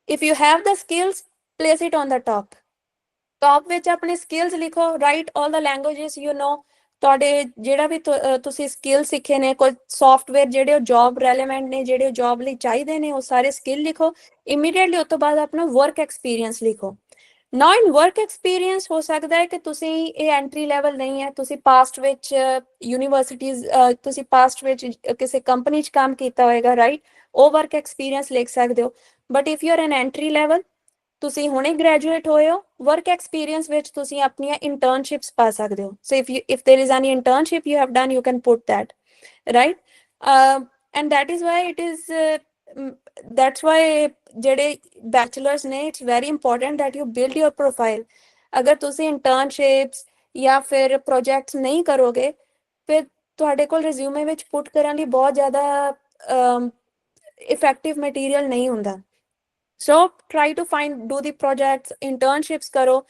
if you have the skills place it on the top top ਵਿੱਚ ਆਪਣੇ ਸਕਿੱਲਸ ਲਿਖੋ right 올 the languages you know ਤੁਹਾਡੇ ਜਿਹੜਾ ਵੀ ਤੁਸੀਂ ਸਕਿੱਲ ਸਿੱਖੇ ਨੇ ਕੋਈ ਸੌਫਟਵੇਅਰ ਜਿਹੜੇ ਉਹ ਜੌਬ ਰੈਲੇਵੈਂਟ ਨੇ ਜਿਹੜੇ ਜੌਬ ਲਈ ਚਾਹੀਦੇ ਨੇ ਉਹ ਸਾਰੇ ਸਕਿੱਲ ਲਿਖੋ ਇਮੀਡੀਏਟਲੀ ਉਸ ਤੋਂ ਬਾਅਦ ਆਪਣਾ ਵਰਕ ਐਕਸਪੀਰੀਅੰਸ ਲਿਖੋ ਨਾਓ ਇਨ ਵਰਕ ਐਕਸਪੀਰੀਅੰਸ ਹੋ ਸਕਦਾ ਹੈ ਕਿ ਤੁਸੀਂ ਇਹ ਐਂਟਰੀ ਲੈਵਲ ਨਹੀਂ ਹੈ ਤੁਸੀਂ ਪਾਸਟ ਵਿੱਚ ਯੂਨੀਵਰਸਿਟੀਆਂ ਤੁਸੀਂ ਪਾਸਟ ਵਿੱਚ ਕਿਸੇ ਕੰਪਨੀ 'ਚ ਕੰਮ ਕੀਤਾ ਹੋਵੇਗਾ ਰਾਈਟ ਉਹ ਵਰਕ ਐਕਸਪੀਰੀਅੰਸ ਲਿਖ ਸਕਦੇ ਹੋ but if you are an entry level ਤੁਸੀਂ ਹੁਣੇ ਗ੍ਰੈਜੂਏਟ ਹੋਏ ਹੋ ਵਰਕ ਐਕਸਪੀਰੀਅੰਸ ਵਿੱਚ ਤੁਸੀਂ ਆਪਣੀਆਂ ਇੰਟਰਨਸ਼ਿਪਸ ਪਾ ਸਕਦੇ ਹੋ so if you if there is any internship you have done you can put that right and that is why it is uh, Mm, that's why ਜਿਹੜੇ ਬੈਚਲਰਸ ਨੇ it's very important that you build your profile. ਅਗਰ ਤੁਸੀਂ internships ਜਾਂ ਫਿਰ projects ਨਹੀਂ ਕਰੋਗੇ, ਫਿਰ ਤੁਹਾਡੇ ਕੋਲ ਰਿਜ਼ਿਊਮੇ ਵਿੱਚ ਪੁੱਟ ਕਰਨ ਲਈ ਬਹੁਤ ਜ਼ਿਆਦਾ ਇਫੈਕਟਿਵ ਮਟੀਰੀਅਲ ਨਹੀਂ ਹੁੰਦਾ। So try to find do the projects internships ਕਰੋ।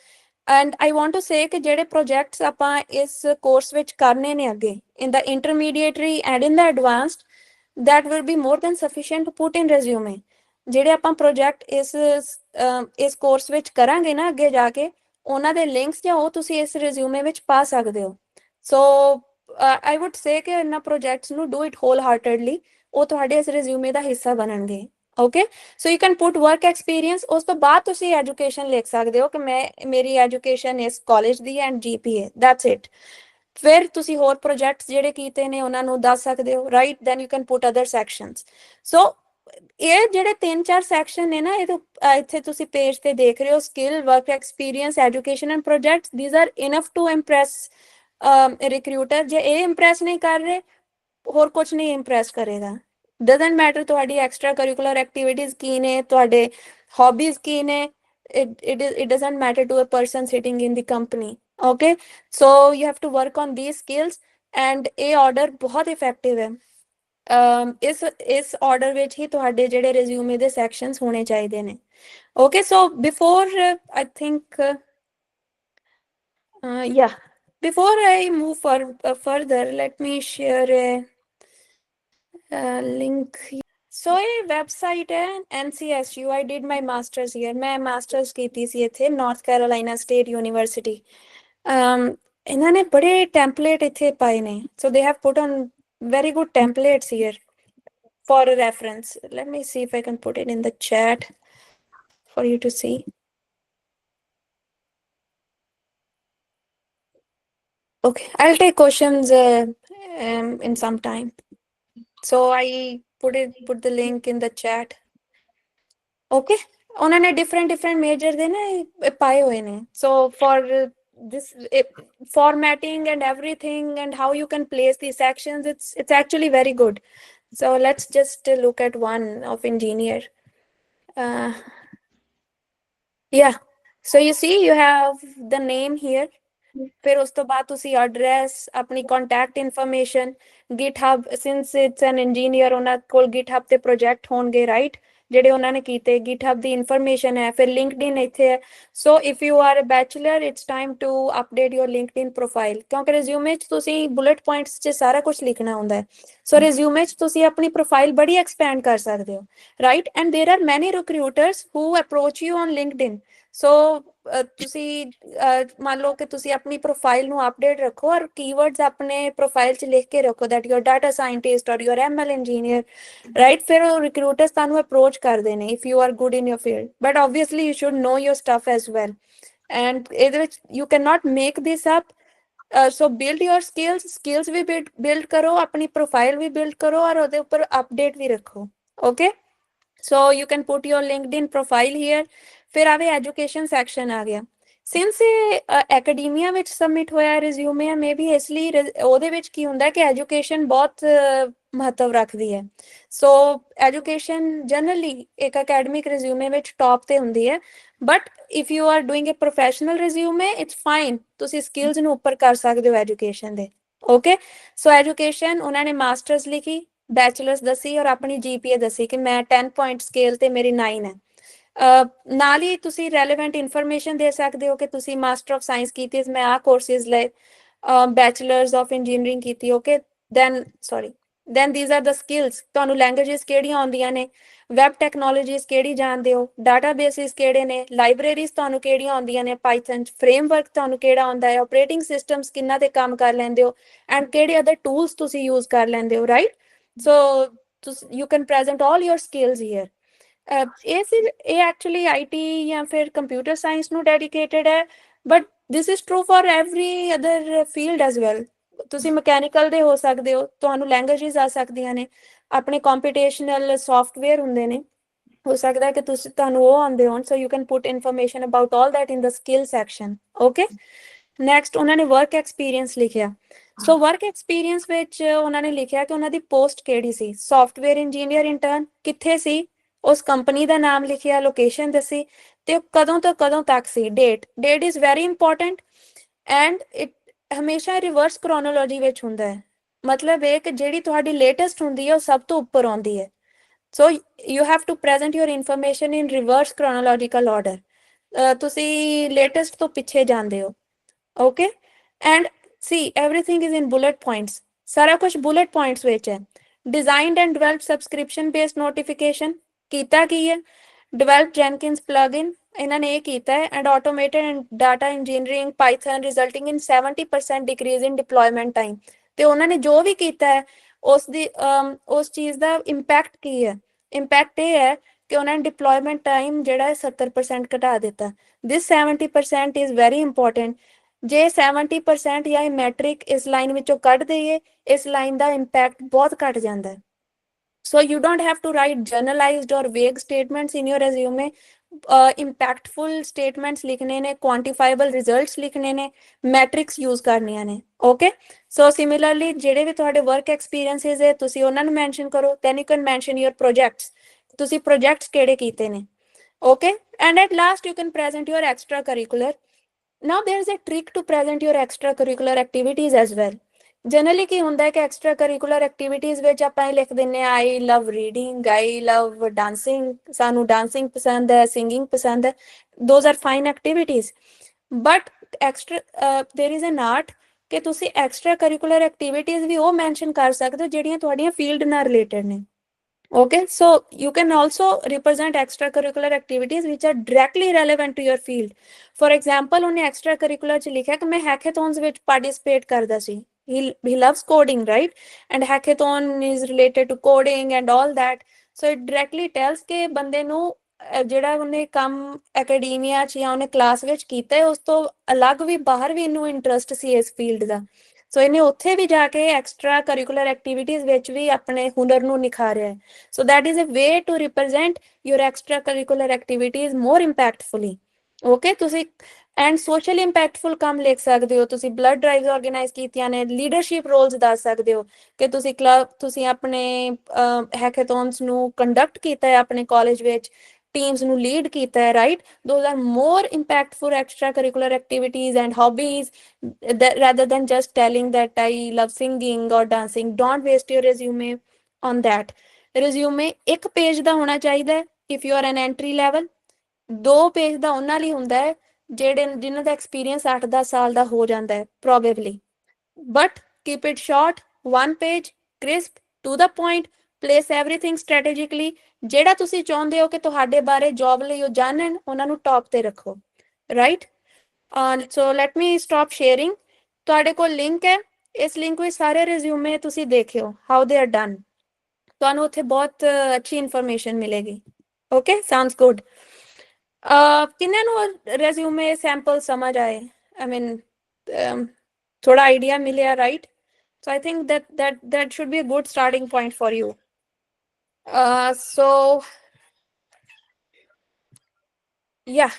And I want to say ਕਿ ਜਿਹੜੇ ਪ੍ਰੋਜੈਕਟਸ ਆਪਾਂ ਇਸ ਕੋਰਸ ਵਿੱਚ ਕਰਨੇ ਨੇ ਅੱਗੇ in the intermediatory and in the advanced that will be more than sufficient to put in resume. ਜਿਹੜੇ ਆਪਾਂ ਪ੍ਰੋਜੈਕਟ ਇਸ ਇਸ ਕੋਰਸ ਵਿੱਚ ਕਰਾਂਗੇ ਨਾ ਅੱਗੇ ਜਾ ਕੇ, ਉਹਨਾਂ ਦੇ ਲਿੰਕਸ ਜਾਂ ਉਹ ਤੁਸੀਂ ਇਸ ਰਿਜ਼ਿਊਮੇ ਵਿੱਚ ਪਾ ਸਕਦੇ ਹੋ। ਸੋ ਆਈ ਊਡ ਸੇ ਕਿ ਇਹਨਾਂ ਪ੍ਰੋਜੈਕਟਸ ਨੂੰ ਡੂ ਇਟ ਹੋਲ ਹਾਰਟਡਲੀ ਉਹ ਤੁਹਾਡੇ ਇਸ ਰਿਜ਼ਿਊਮੇ ਦਾ ਹਿੱਸਾ ਬਣਨਗੇ। Okay so you can put work experience ਉਸ ਤੋਂ ਬਾਅਦ ਤੁਸੀਂ ਐਜੂਕੇਸ਼ਨ ਲਿਖ ਸਕਦੇ ਹੋ ਕਿ ਮੈਂ, ਮੇਰੀ ਐਜੂਕੇਸ਼ਨ ਇਸ ਕਾਲਜ ਦੀ ਐਂਡ ਜੀਪੀਏ ਦੈਟਸ ਇਟ ਫਿਰ ਤੁਸੀਂ ਹੋਰ ਪ੍ਰੋਜੈਕਟਸ ਜਿਹੜੇ ਕੀਤੇ ਨੇ, ਉਹਨਾਂ ਨੂੰ ਦੱਸ ਸਕਦੇ ਹੋ right then you can put other sections so ਇਹ ਜਿਹੜੇ ਤਿੰਨ ਚਾਰ ਸੈਕਸ਼ਨ ਨੇ ਨਾ, ਇਹ ਇੱਥੇ ਤੁਸੀਂ ਪੇਜ ਤੇ ਦੇਖ ਰਹੇ ਹੋ skill work experience education and projects these are enough to impress recruiter ਜੇ ਇਹ ਇੰਪ੍ਰੈਸ ਨਹੀਂ ਕਰ ਰਹੇ, ਹੋਰ ਕੁਝ ਨਹੀਂ ਇੰਪ੍ਰੈਸ ਕਰੇਗਾ। ਡਸਨਟ ਮੈਟਰ ਤੁਹਾਡੀ ਐਕਸਟਰਾ ਕਰਿਕੂਲਰ ਐਕਟੀਵਿਟੀਜ਼ ਕੀ ਨੇ, ਤੁਹਾਡੇ ਹੌਬੀਜ਼ ਕੀ ਨੇ, it it is, it doesn't matter to a person sitting in the company. Okay so you have to work on these skills and ਇਹ ਆਰਡਰ ਬਹੁਤ effective ਹੈ ਇਸ ਇਸ ਆਰਡਰ ਵਿੱਚ ਹੀ ਤੁਹਾਡੇ ਜਿਹੜੇ ਰਿਜ਼ਿਊਮੇ ਦੇ ਸੈਕਸ਼ਨਸ ਹੋਣੇ ਚਾਹੀਦੇ ਨੇ okay so before I think ਯਾ before I move fur further let me share a link so ਇਹ ਵੈਬਸਾਈਟ ਹੈ NCSU I did my masters here ਮੈਂ ਮਾਸਟਰਸ ਕੀਤੀ ਸੀ ਇੱਥੇ North Carolina State University um ਇਹਨਾਂ ਨੇ ਬੜੇ ਟੈਂਪਲੇਟ ਇੱਥੇ ਪਾਏ ਨੇ so they have put on very good templates here for a reference let me see if I can put it in the chat for you to see okay I'll take questions uh, um, in some time so I put it put the link in the chat okay ਉਹਨਾਂ ਨੇ different different major ਦੇ ਨਾ ਇਹ- ਇਹ ਪਾਏ ਹੋਏ ਨੇ so for this it, formatting and everything and how you can place these sections it's it's actually very good so let's just uh, look at one of engineer uh, yeah so you see you have the name here ਫਿਰ ਉਸ ਤੋਂ ਬਾਅਦ ਤੁਸੀਂ address ਆਪਣੀ contact information GitHub since it's an engineer ਉਹਨਾਂ ਕੋਲ GitHub ਤੇ project ਹੋਣਗੇ ਰਾਈਟ ਜਿਹੜੇ ਉਹਨਾਂ ਨੇ ਕੀਤੇ GitHub ਦੀ ਇਨਫੋਰਮੇਸ਼ਨ ਹੈ ਫਿਰ LinkedIn ਇੱਥੇ ਹੈ so if you are a bachelor it's time to update your LinkedIn profile ਕਿਉਂਕਿ ਰਿਜ਼ਿਊਮੇ 'ਚ ਤੁਸੀਂ ਬੁਲੇਟ ਪੁਆਇੰਟਸ 'ਚ ਸਾਰਾ ਕੁਝ ਲਿਖਣਾ ਹੁੰਦਾ ਹੈ ਸੋ ਰਿਜ਼ਿਊਮੇ 'ਚ ਤੁਸੀਂ ਆਪਣੀ ਪ੍ਰੋਫਾਈਲ ਬੜੀ ਐਕਸਪੈਂਡ ਕਰ ਸਕਦੇ ਹੋ right and there are many recruiters who approach you on LinkedIn so ਤੁਸੀਂ ਮੰਨ ਲਓ ਕਿ ਤੁਸੀਂ ਆਪਣੀ ਪ੍ਰੋਫਾਈਲ ਨੂੰ ਅਪਡੇਟ ਰੱਖੋ ਔਰ ਕੀਵਰਡਸ ਆਪਣੇ ਪ੍ਰੋਫਾਈਲ 'ਚ ਲਿਖ ਕੇ ਰੱਖੋ that your data scientist or your ML engineer right ਫਿਰ ਰਿਕਰੂਟਰਸ ਤੁਹਾਨੂੰ ਅਪਰੋਚ ਕਰਦੇ ਨੇ if you are good in your field but obviously you should know your stuff as well and ਇਹਦੇ ਵਿੱਚ you can not make this up so build your skills skills we build ਕਰੋ ਆਪਣੀ profile ਵੀ build ਕਰੋ ਔਰ ਉਹਦੇ ਉੱਪਰ update ਵੀ ਰੱਖੋ okay so you can put your linkedin profile here ਫਿਰ ਆਵੇ ਐਜੂਕੇਸ਼ਨ ਸੈਕਸ਼ਨ ਆ ਗਿਆ। ਸਿੰਸ ਇਹ ਐਕੈਡਮੀਆ ਵਿੱਚ ਸਬਮਿਟ ਹੋਇਆ ਰਿਜ਼ਿਊਮੇ ਹੈ ਮੇਬੀ ਇਸ ਲਈ ਉਹਦੇ ਵਿੱਚ ਕੀ ਹੁੰਦਾ ਕਿ ਐਜੂਕੇਸ਼ਨ ਬਹੁਤ ਮਹੱਤਵ ਰੱਖਦੀ ਹੈ। ਸੋ ਐਜੂਕੇਸ਼ਨ ਜਨਰਲੀ ਇੱਕ ਅਕੈਡਮਿਕ ਰਿਜ਼ਿਊਮੇ ਵਿੱਚ ਟੌਪ ਤੇ ਹੁੰਦੀ ਹੈ। But if you are doing a professional resume it's fine ਤੁਸੀਂ ਸਕਿੱਲਸ ਨੂੰ ਉੱਪਰ ਕਰ ਸਕਦੇ ਹੋ ਐਜੂਕੇਸ਼ਨ ਦੇ। ਓਕੇ ਸੋ ਐਜੂਕੇਸ਼ਨ ਉਹਨਾਂ ਨੇ ਮਾਸਟਰਸ ਲਿਖੀ ਬੈਚਲਰਸ ਦੱਸੀ ਔਰ ਆਪਣੀ ਜੀਪੀਏ ਦੱਸੀ ਕਿ ਮੈਂ 10 ਪੁਆਇੰਟ ਸਕੇਲ ਤੇ ਮੇਰੀ 9 ਹੈ। ਨਾਲ ਹੀ ਤੁਸੀਂ ਰੈਲੇਵੈਂਟ ਇਨਫੋਰਮੇਸ਼ਨ ਦੇ ਸਕਦੇ ਹੋ ਕਿ ਤੁਸੀਂ ਮਾਸਟਰ ਆਫ ਸਾਇੰਸ ਕੀਤੀ, ਮੈਂ ਆ ਕੋਰਸਿਸ ਲਏ ਬੈਚਲਰਸ ਆਫ ਇੰਜੀਨੀਅਰਿੰਗ ਕੀਤੀ okay then sorry then these are the skills ਤੁਹਾਨੂੰ ਲੈਂਗੁਏਜਸ ਕਿਹੜੀਆਂ ਆਉਂਦੀਆਂ ਨੇ? ਵੈਬ ਟੈਕਨੋਲੋਜੀਸ ਕਿਹੜੀ ਜਾਣਦੇ ਹੋ? ਡਾਟਾਬੇਸਿਸ ਕਿਹੜੇ ਨੇ? ਲਾਇਬ੍ਰੇਰੀਜ਼ ਤੁਹਾਨੂੰ ਕਿਹੜੀਆਂ ਆਉਂਦੀਆਂ ਨੇ? ਪਾਈਥਨ ਫਰੇਮਵਰਕ ਤੁਹਾਨੂੰ ਕਿਹੜਾ ਆਉਂਦਾ ਹੈ? ਆਪਰੇਟਿੰਗ ਸਿਸਟਮਸ ਕਿੰਨਾ ਤੇ ਕੰਮ ਕਰ ਲੈਂਦੇ ਹੋ? ਐਂਡ ਕਿਹੜੇ ਅਦਰ ਟੂਲਸ ਤੁਸੀਂ ਯੂਜ਼ ਕਰ ਲੈਂਦੇ ਹੋ right so you can present all your skills here ਇਹ ਸਿਰ ਇਹ ਐਕਚੁਅਲੀ ਆਈਟੀ ਜਾਂ ਫਿਰ ਕੰਪਿਊਟਰ ਸਾਇੰਸ ਨੂੰ ਡੈਡੀਕੇਟਿਡ ਹੈ but this is true for every other field as well. ਤੁਸੀਂ ਮਕੈਨੀਕਲ ਦੇ ਹੋ ਸਕਦੇ ਹੋ, ਤੁਹਾਨੂੰ ਲੈਂਗੁਏਜਸ ਆ ਸਕਦੀਆਂ ਨੇ, ਆਪਣੇ ਕੰਪੀਟੀਸ਼ਨਲ ਸੌਫਟਵੇਅਰ ਹੁੰਦੇ ਨੇ, ਹੋ ਸਕਦਾ ਹੈ ਕਿ ਤੁਸੀਂ, ਤੁਹਾਨੂੰ ਉਹ ਆਉਂਦੇ ਹੋਣ so you can put information about all that in the skill section okay next ਉਹਨਾਂ ਨੇ ਵਰਕ ਐਕਸਪੀਰੀਅੰਸ ਲਿਖਿਆ। ਸੋ ਵਰਕ ਐਕਸਪੀਰੀਅੰਸ ਵਿੱਚ ਉਹਨਾਂ ਨੇ ਲਿਖਿਆ ਕਿ ਉਹਨਾਂ ਦੀ ਪੋਸਟ ਕਿਹੜੀ ਸੀ? ਸੌਫਟਵੇਅਰ ਇੰਜੀਨੀਅਰ ਇੰਟਰਨ ਕਿੱਥੇ ਸੀ? ਉਸ ਕੰਪਨੀ ਦਾ ਨਾਮ ਲਿਖਿਆ ਲੋਕੇਸ਼ਨ ਦੱਸੀ ਤੇ ਉਹ ਕਦੋਂ ਤੋਂ ਕਦੋਂ ਤੱਕ ਸੀ date date is very important and it ਹਮੇਸ਼ਾ ਰਿਵਰਸ ਕ੍ਰੋਨੋਲੋਜੀ ਵਿੱਚ ਹੁੰਦਾ ਹੈ ਮਤਲਬ ਇਹ ਕਿ ਜਿਹੜੀ ਤੁਹਾਡੀ ਲੇਟੈਸਟ ਹੁੰਦੀ ਹੈ ਉਹ ਸਭ ਤੋਂ ਉੱਪਰ ਆਉਂਦੀ ਹੈ so you have to present your information in reverse chronological order uh ਤੁਸੀਂ ਲੇਟੈਸਟ ਤੋਂ ਪਿੱਛੇ ਜਾਂਦੇ ਹੋ okay and see everything is in bullet points ਸਾਰਾ ਕੁਝ ਬੁਲੇਟ ਪੁਆਇੰਟਸ ਵਿੱਚ ਹੈ designed and developed subscription based notification ਕੀਤਾ ਕੀ ਹੈ ਡਿਵੈਲਪ ਜੈਨਕਿੰਸ ਪਲੱਗਇਨ ਇਹਨਾਂ ਨੇ ਇਹ ਕੀਤਾ ਹੈ and automated and data engineering Python resulting in 70% decrease in deployment time ਤੇ ਉਹਨਾਂ ਨੇ ਜੋ ਵੀ ਕੀਤਾ ਹੈ ਉਸ ਦੀ ਉਸ ਚੀਜ਼ ਦਾ ਇੰਪੈਕਟ ਕੀ ਹੈ ਇੰਪੈਕਟ ਇਹ ਹੈ ਕਿ ਉਹਨਾਂ ਨੇ ਡਿਪਲੋਇਮੈਂਟ ਟਾਈਮ ਜਿਹੜਾ ਹੈ 70% ਘਟਾ ਦਿੱਤਾ ਥਿਸ 70% ਇਜ਼ ਵੈਰੀ ਇੰਪੋਰਟੈਂਟ ਜੇ 70% ਜਾਂ ਇਹ ਮੈਟ੍ਰਿਕ ਇਸ ਲਾਈਨ ਵਿੱਚੋਂ ਕੱਢ ਦਈਏ ਇਸ ਲਾਈਨ ਦਾ ਇੰਪੈਕਟ ਬਹੁਤ ਘਟ ਜਾਂਦਾ ਹੈ so you don't have to write generalized or vague statements in your resume uh, impactful statements ਲਿਖਣੇ ਨੇ quantifiable results ਲਿਖਣੇ ਨੇ metrics use ਕਰਨੀਆਂ ਨੇ okay so similarly ਜਿਹੜੇ ਵੀ ਤੁਹਾਡੇ work experiences ਹੈ ਤੁਸੀਂ ਉਹਨਾਂ ਨੂੰ mention ਕਰੋ then you can mention your projects ਤੁਸੀਂ projects ਕਿਹੜੇ ਕੀਤੇ ਨੇ okay and at last you can present your extracurricular now there is a trick to present your extracurricular activities as well generally ਕੀ ਹੁੰਦਾ ਹੈ ਕਿ ਐਕਸਟਰਾ ਕਰਿਕੂਲਰ ਐਕਟੀਵਿਟੀਜ਼ ਵਿੱਚ ਆਪਾਂ ਇਹ ਲਿਖ ਦਿੰਨੇ ਆ I love reading I love dancing ਸਾਨੂੰ ਡਾਂਸਿੰਗ ਪਸੰਦ ਹੈ ਸਿੰਗਿੰਗ ਪਸੰਦ ਹੈ those are fine activities but extra there is an art ਕਿ ਤੁਸੀਂ ਐਕਸਟਰਾ ਕਰਿਕੂਲਰ ਐਕਟੀਵਿਟੀਜ਼ ਵੀ ਉਹ ਮੈਂਸ਼ਨ ਕਰ ਸਕਦੇ ਹੋ ਜਿਹੜੀਆਂ ਤੁਹਾਡੀਆਂ ਫੀਲਡ ਨਾਲ ਰਿਲੇਟਡ ਨੇ okay so you can also represent extracurricular activities which are directly relevant to your field for example ਉਹਨੇ extracurricular ਚ ਲਿਖਿਆ ਕਿ ਮੈਂ hackathons ਵਿੱਚ participate ਕਰਦਾ ਸੀ He he loves coding right and hackathon is related to coding and all that so it directly tells ਕਿ ਬੰਦੇ ਨੂੰ ਜਿਹੜਾ ਉਹਨੇ ਕੰਮ ਅਕੈਡemia 'ਚ ਜਾਂ ਉਹਨੇ ਕਲਾਸ ਵਿੱਚ ਕੀਤਾ ਹੈ ਉਸ ਤੋਂ ਅਲੱਗ ਵੀ ਬਾਹਰ ਵੀ ਇਹਨੂੰ ਇੰਟਰਸਟ ਸੀ ਇਸ ਫੀਲਡ ਦਾ ਸੋ ਇਹਨੇ ਉੱਥੇ ਵੀ ਜਾ ਕੇ ਐਕਸਟਰਾ ਕਰਿਕੂਲਰ ਐਕਟੀਵਿਟੀਜ਼ ਵਿੱਚ ਵੀ ਆਪਣੇ ਹੁਨਰ ਨੂੰ ਨਿਖਾਰਿਆ ਹੈ so that is a way to represent your extra curricular activities more impactfully okay ਤੁਸੀਂ ਐਂਡ ਸੋਸ਼ਲ ਇੰਪੈਕਟਫੁਲ ਕੰਮ ਲਿਖ ਸਕਦੇ ਹੋ, ਤੁਸੀਂ ਬਲੱਡ ਡਰਾਈਵਸ ਆਰਗੇਨਾਈਜ਼ ਕੀਤੀਆਂ ਨੇ ਲੀਡਰਸ਼ਿਪ ਰੋਲਸ ਦੱਸ ਸਕਦੇ ਹੋ ਕਿ ਤੁਸੀਂ ਕਲੱਬ ਤੁਸੀਂ ਆਪਣੇ ਹੈਕੇਥੌਨਸ ਨੂੰ ਕੰਡਕਟ ਕੀਤਾ ਹੈ ਆਪਣੇ ਕਾਲਜ ਵਿੱਚ ਟੀਮਸ ਨੂੰ ਲੀਡ ਕੀਤਾ ਹੈ right those are more impactful extra curricular activities and hobbies rather than just telling that I love singing or dancing. Don't waste your resume on that. Resume ਇੱਕ page ਦਾ ਹੋਣਾ ਚਾਹੀਦਾ ਹੈ, if you are an entry ਦੋ page ਦਾ ਉਹਨਾਂ ਲਈ ਹੁੰਦਾ ਹੈ ਜਿਹੜੇ ਜਿਨ੍ਹਾਂ ਦਾ ਐਕਸਪੀਰੀਅੰਸ 8-10 ਸਾਲ ਦਾ ਹੋ ਜਾਂਦਾ ਹੈ probably but keep it short one page, crisp, to the point, place everything strategically. ਜਿਹੜਾ ਤੁਸੀਂ ਚਾਹੁੰਦੇ ਹੋ ਕਿ ਤੁਹਾਡੇ ਬਾਰੇ ਜੌਬ ਲਈ ਉਹ ਜਾਣਨ, ਉਹਨਾਂ ਨੂੰ ਟੌਪ ਤੇ ਰੱਖੋ right so let me stop sharing ਤੁਹਾਡੇ ਕੋਲ ਲਿੰਕ ਹੈ, ਇਸ ਲਿੰਕ ਵਿੱਚ ਸਾਰੇ ਰਿਜ਼ਿਊਮੇ ਤੁਸੀਂ ਦੇਖਿਓ ਹਾਊ ਦੇ ਆਰ ਡਨ ਤੁਹਾਨੂੰ ਉੱਥੇ ਬਹੁਤ ਅੱਛੀ ਇਨਫੋਰਮੇਸ਼ਨ ਮਿਲੇਗੀ ਓਕੇ ਸਾਊਂਡਸ ਗੁੱਡ ਕਿੰਨੇ ਨੂੰ ਰੈਜ਼ਿਊਮੇ ਸੈਂਪਲ ਸਮਝ ਆਏ ਆਈ ਮੀਨ ਥੋੜਾ ਆਈਡੀਆ ਮਿਲਿਆ right so I think that that that should be a good starting point for you so yeah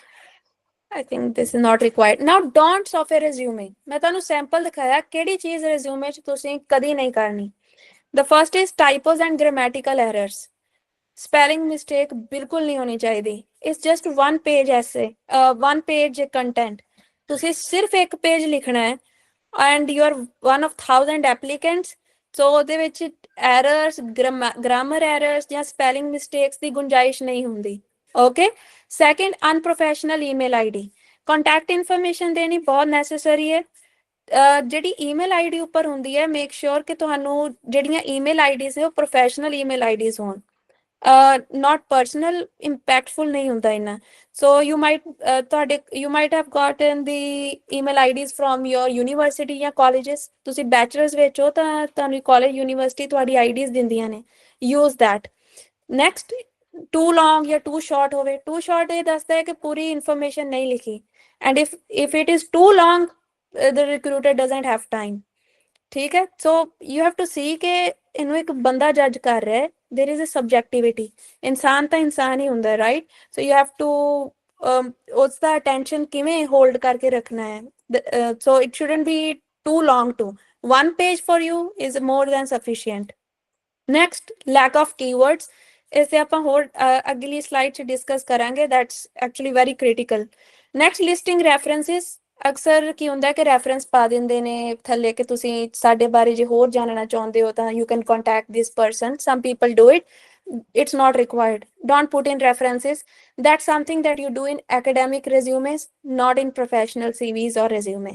i think this is not required now don'ts of a resume ਮੈਂ ਤੁਹਾਨੂੰ sample ਦਿਖਾਇਆ ਕਿਹੜੀ ਚੀਜ਼ resume 'ਚ ਤੁਸੀਂ ਕਦੀ ਨਹੀਂ ਕਰਨੀ the first is typos and grammatical errors spelling mistake ਬਿਲਕੁਲ ਨਹੀਂ ਹੋਣੀ ਚਾਹੀਦੀ It's just one page essay, uh, one page ਤੁਸੀਂ ਸਿਰਫ ਇੱਕ ਪੇਜ ਲਿਖਣਾ ਹੈ and you are one of thousand applicants. So ਉਹਦੇ ਵਿੱਚ errors, grammar errors ਜਾਂ spelling mistakes ਦੀ ਗੁੰਜਾਇਸ਼ ਨਹੀਂ ਹੁੰਦੀ. Okay second unprofessional email ID contact information ਦੇਣੀ ਬਹੁਤ ਨੈਸੈਸਰੀ ਹੈ ਜਿਹੜੀ ਈਮੇਲ ਆਈਡੀ ਉੱਪਰ ਹੁੰਦੀ ਹੈ ਮੇਕ ਸ਼ੋਰ ਕਿ ਤੁਹਾਨੂੰ ਜਿਹੜੀਆਂ ਈਮੇਲ ਆਈਡੀਜ਼ ਨੇ ਉਹ ਪ੍ਰੋਫੈਸ਼ਨਲ ਈਮੇਲ ਆਈਡੀਜ਼ ਹੋਣ ਨਾਟ ਪਰਸਨਲ ਇੰਪੈਕਟਫੁਲ ਨਹੀਂ ਹੁੰਦਾ ਇਹਨਾਂ ਸੋ ਯੂ ਮਾਈਟ ਤੁਹਾਡੇ you might have gotten the email IDs from your university ਜਾਂ ਕਾਲਜਸ ਤੁਸੀਂ ਬੈਚਲਰਸ ਵਿੱਚ ਹੋ ਤਾਂ ਤੁਹਾਨੂੰ ਕਾਲਜ ਯੂਨੀਵਰਸਿਟੀ ਤੁਹਾਡੀ ਆਈਡੀਜ਼ ਦਿੰਦੀਆਂ ਨੇ। Use that next too long ਜਾਂ ਟੂ ਸ਼ਾਰਟ ਹੋਵੇ। ਟੂ ਸ਼ਾਰਟ ਇਹ ਦੱਸਦਾ ਹੈ ਕਿ ਪੂਰੀ ਇਨਫੋਰਮੇਸ਼ਨ ਨਹੀਂ ਲਿਖੀ। And if if it is too long the recruiter doesn't have time ਠੀਕ ਹੈ so you have to see ਕਿ ਇਹਨੂੰ ਇੱਕ ਬੰਦਾ ਜੱਜ ਕਰ ਰਿਹਾ ਹੈ देयर इज अ ਸਬਜੈਕਟਿਵਿਟੀ ਇਨਸਾਨ ਤਾਂ ਇਨਸਾਨ ਹੀ ਹੁੰਦਾ ਹੈ right so you have to ਉਸ ਦਾ ਅਟੈਂਸ਼ਨ ਕਿਵੇਂ ਹੋਲਡ ਕਰਕੇ ਰੱਖਣਾ ਹੈ so it shouldn't be too long to one page for you is more than sufficient next lack of keywords ਇਸ ਤੇ ਆਪਾਂ ਹੋਰ ਅ, ਅਗਲੀ ਸਲਾਈਡ 'ਚ ਡਿਸਕਸ ਕਰਾਂਗੇ that's actually very critical next listing references ਅਕਸਰ ਕੀ ਹੁੰਦਾ ਹੈ ਕਿ ਰੈਫਰੈਂਸ ਪਾ ਦਿੰਦੇ ਨੇ ਥੱਲੇ ਕਿ ਤੁਸੀਂ ਸਾਡੇ ਬਾਰੇ ਜੇ ਹੋਰ ਜਾਣਨਾ ਚਾਹੁੰਦੇ ਹੋ ਤਾਂ you can contact this person some people do it it's not required don't put in references that's something that you do in academic resumes not in professional cvs or resume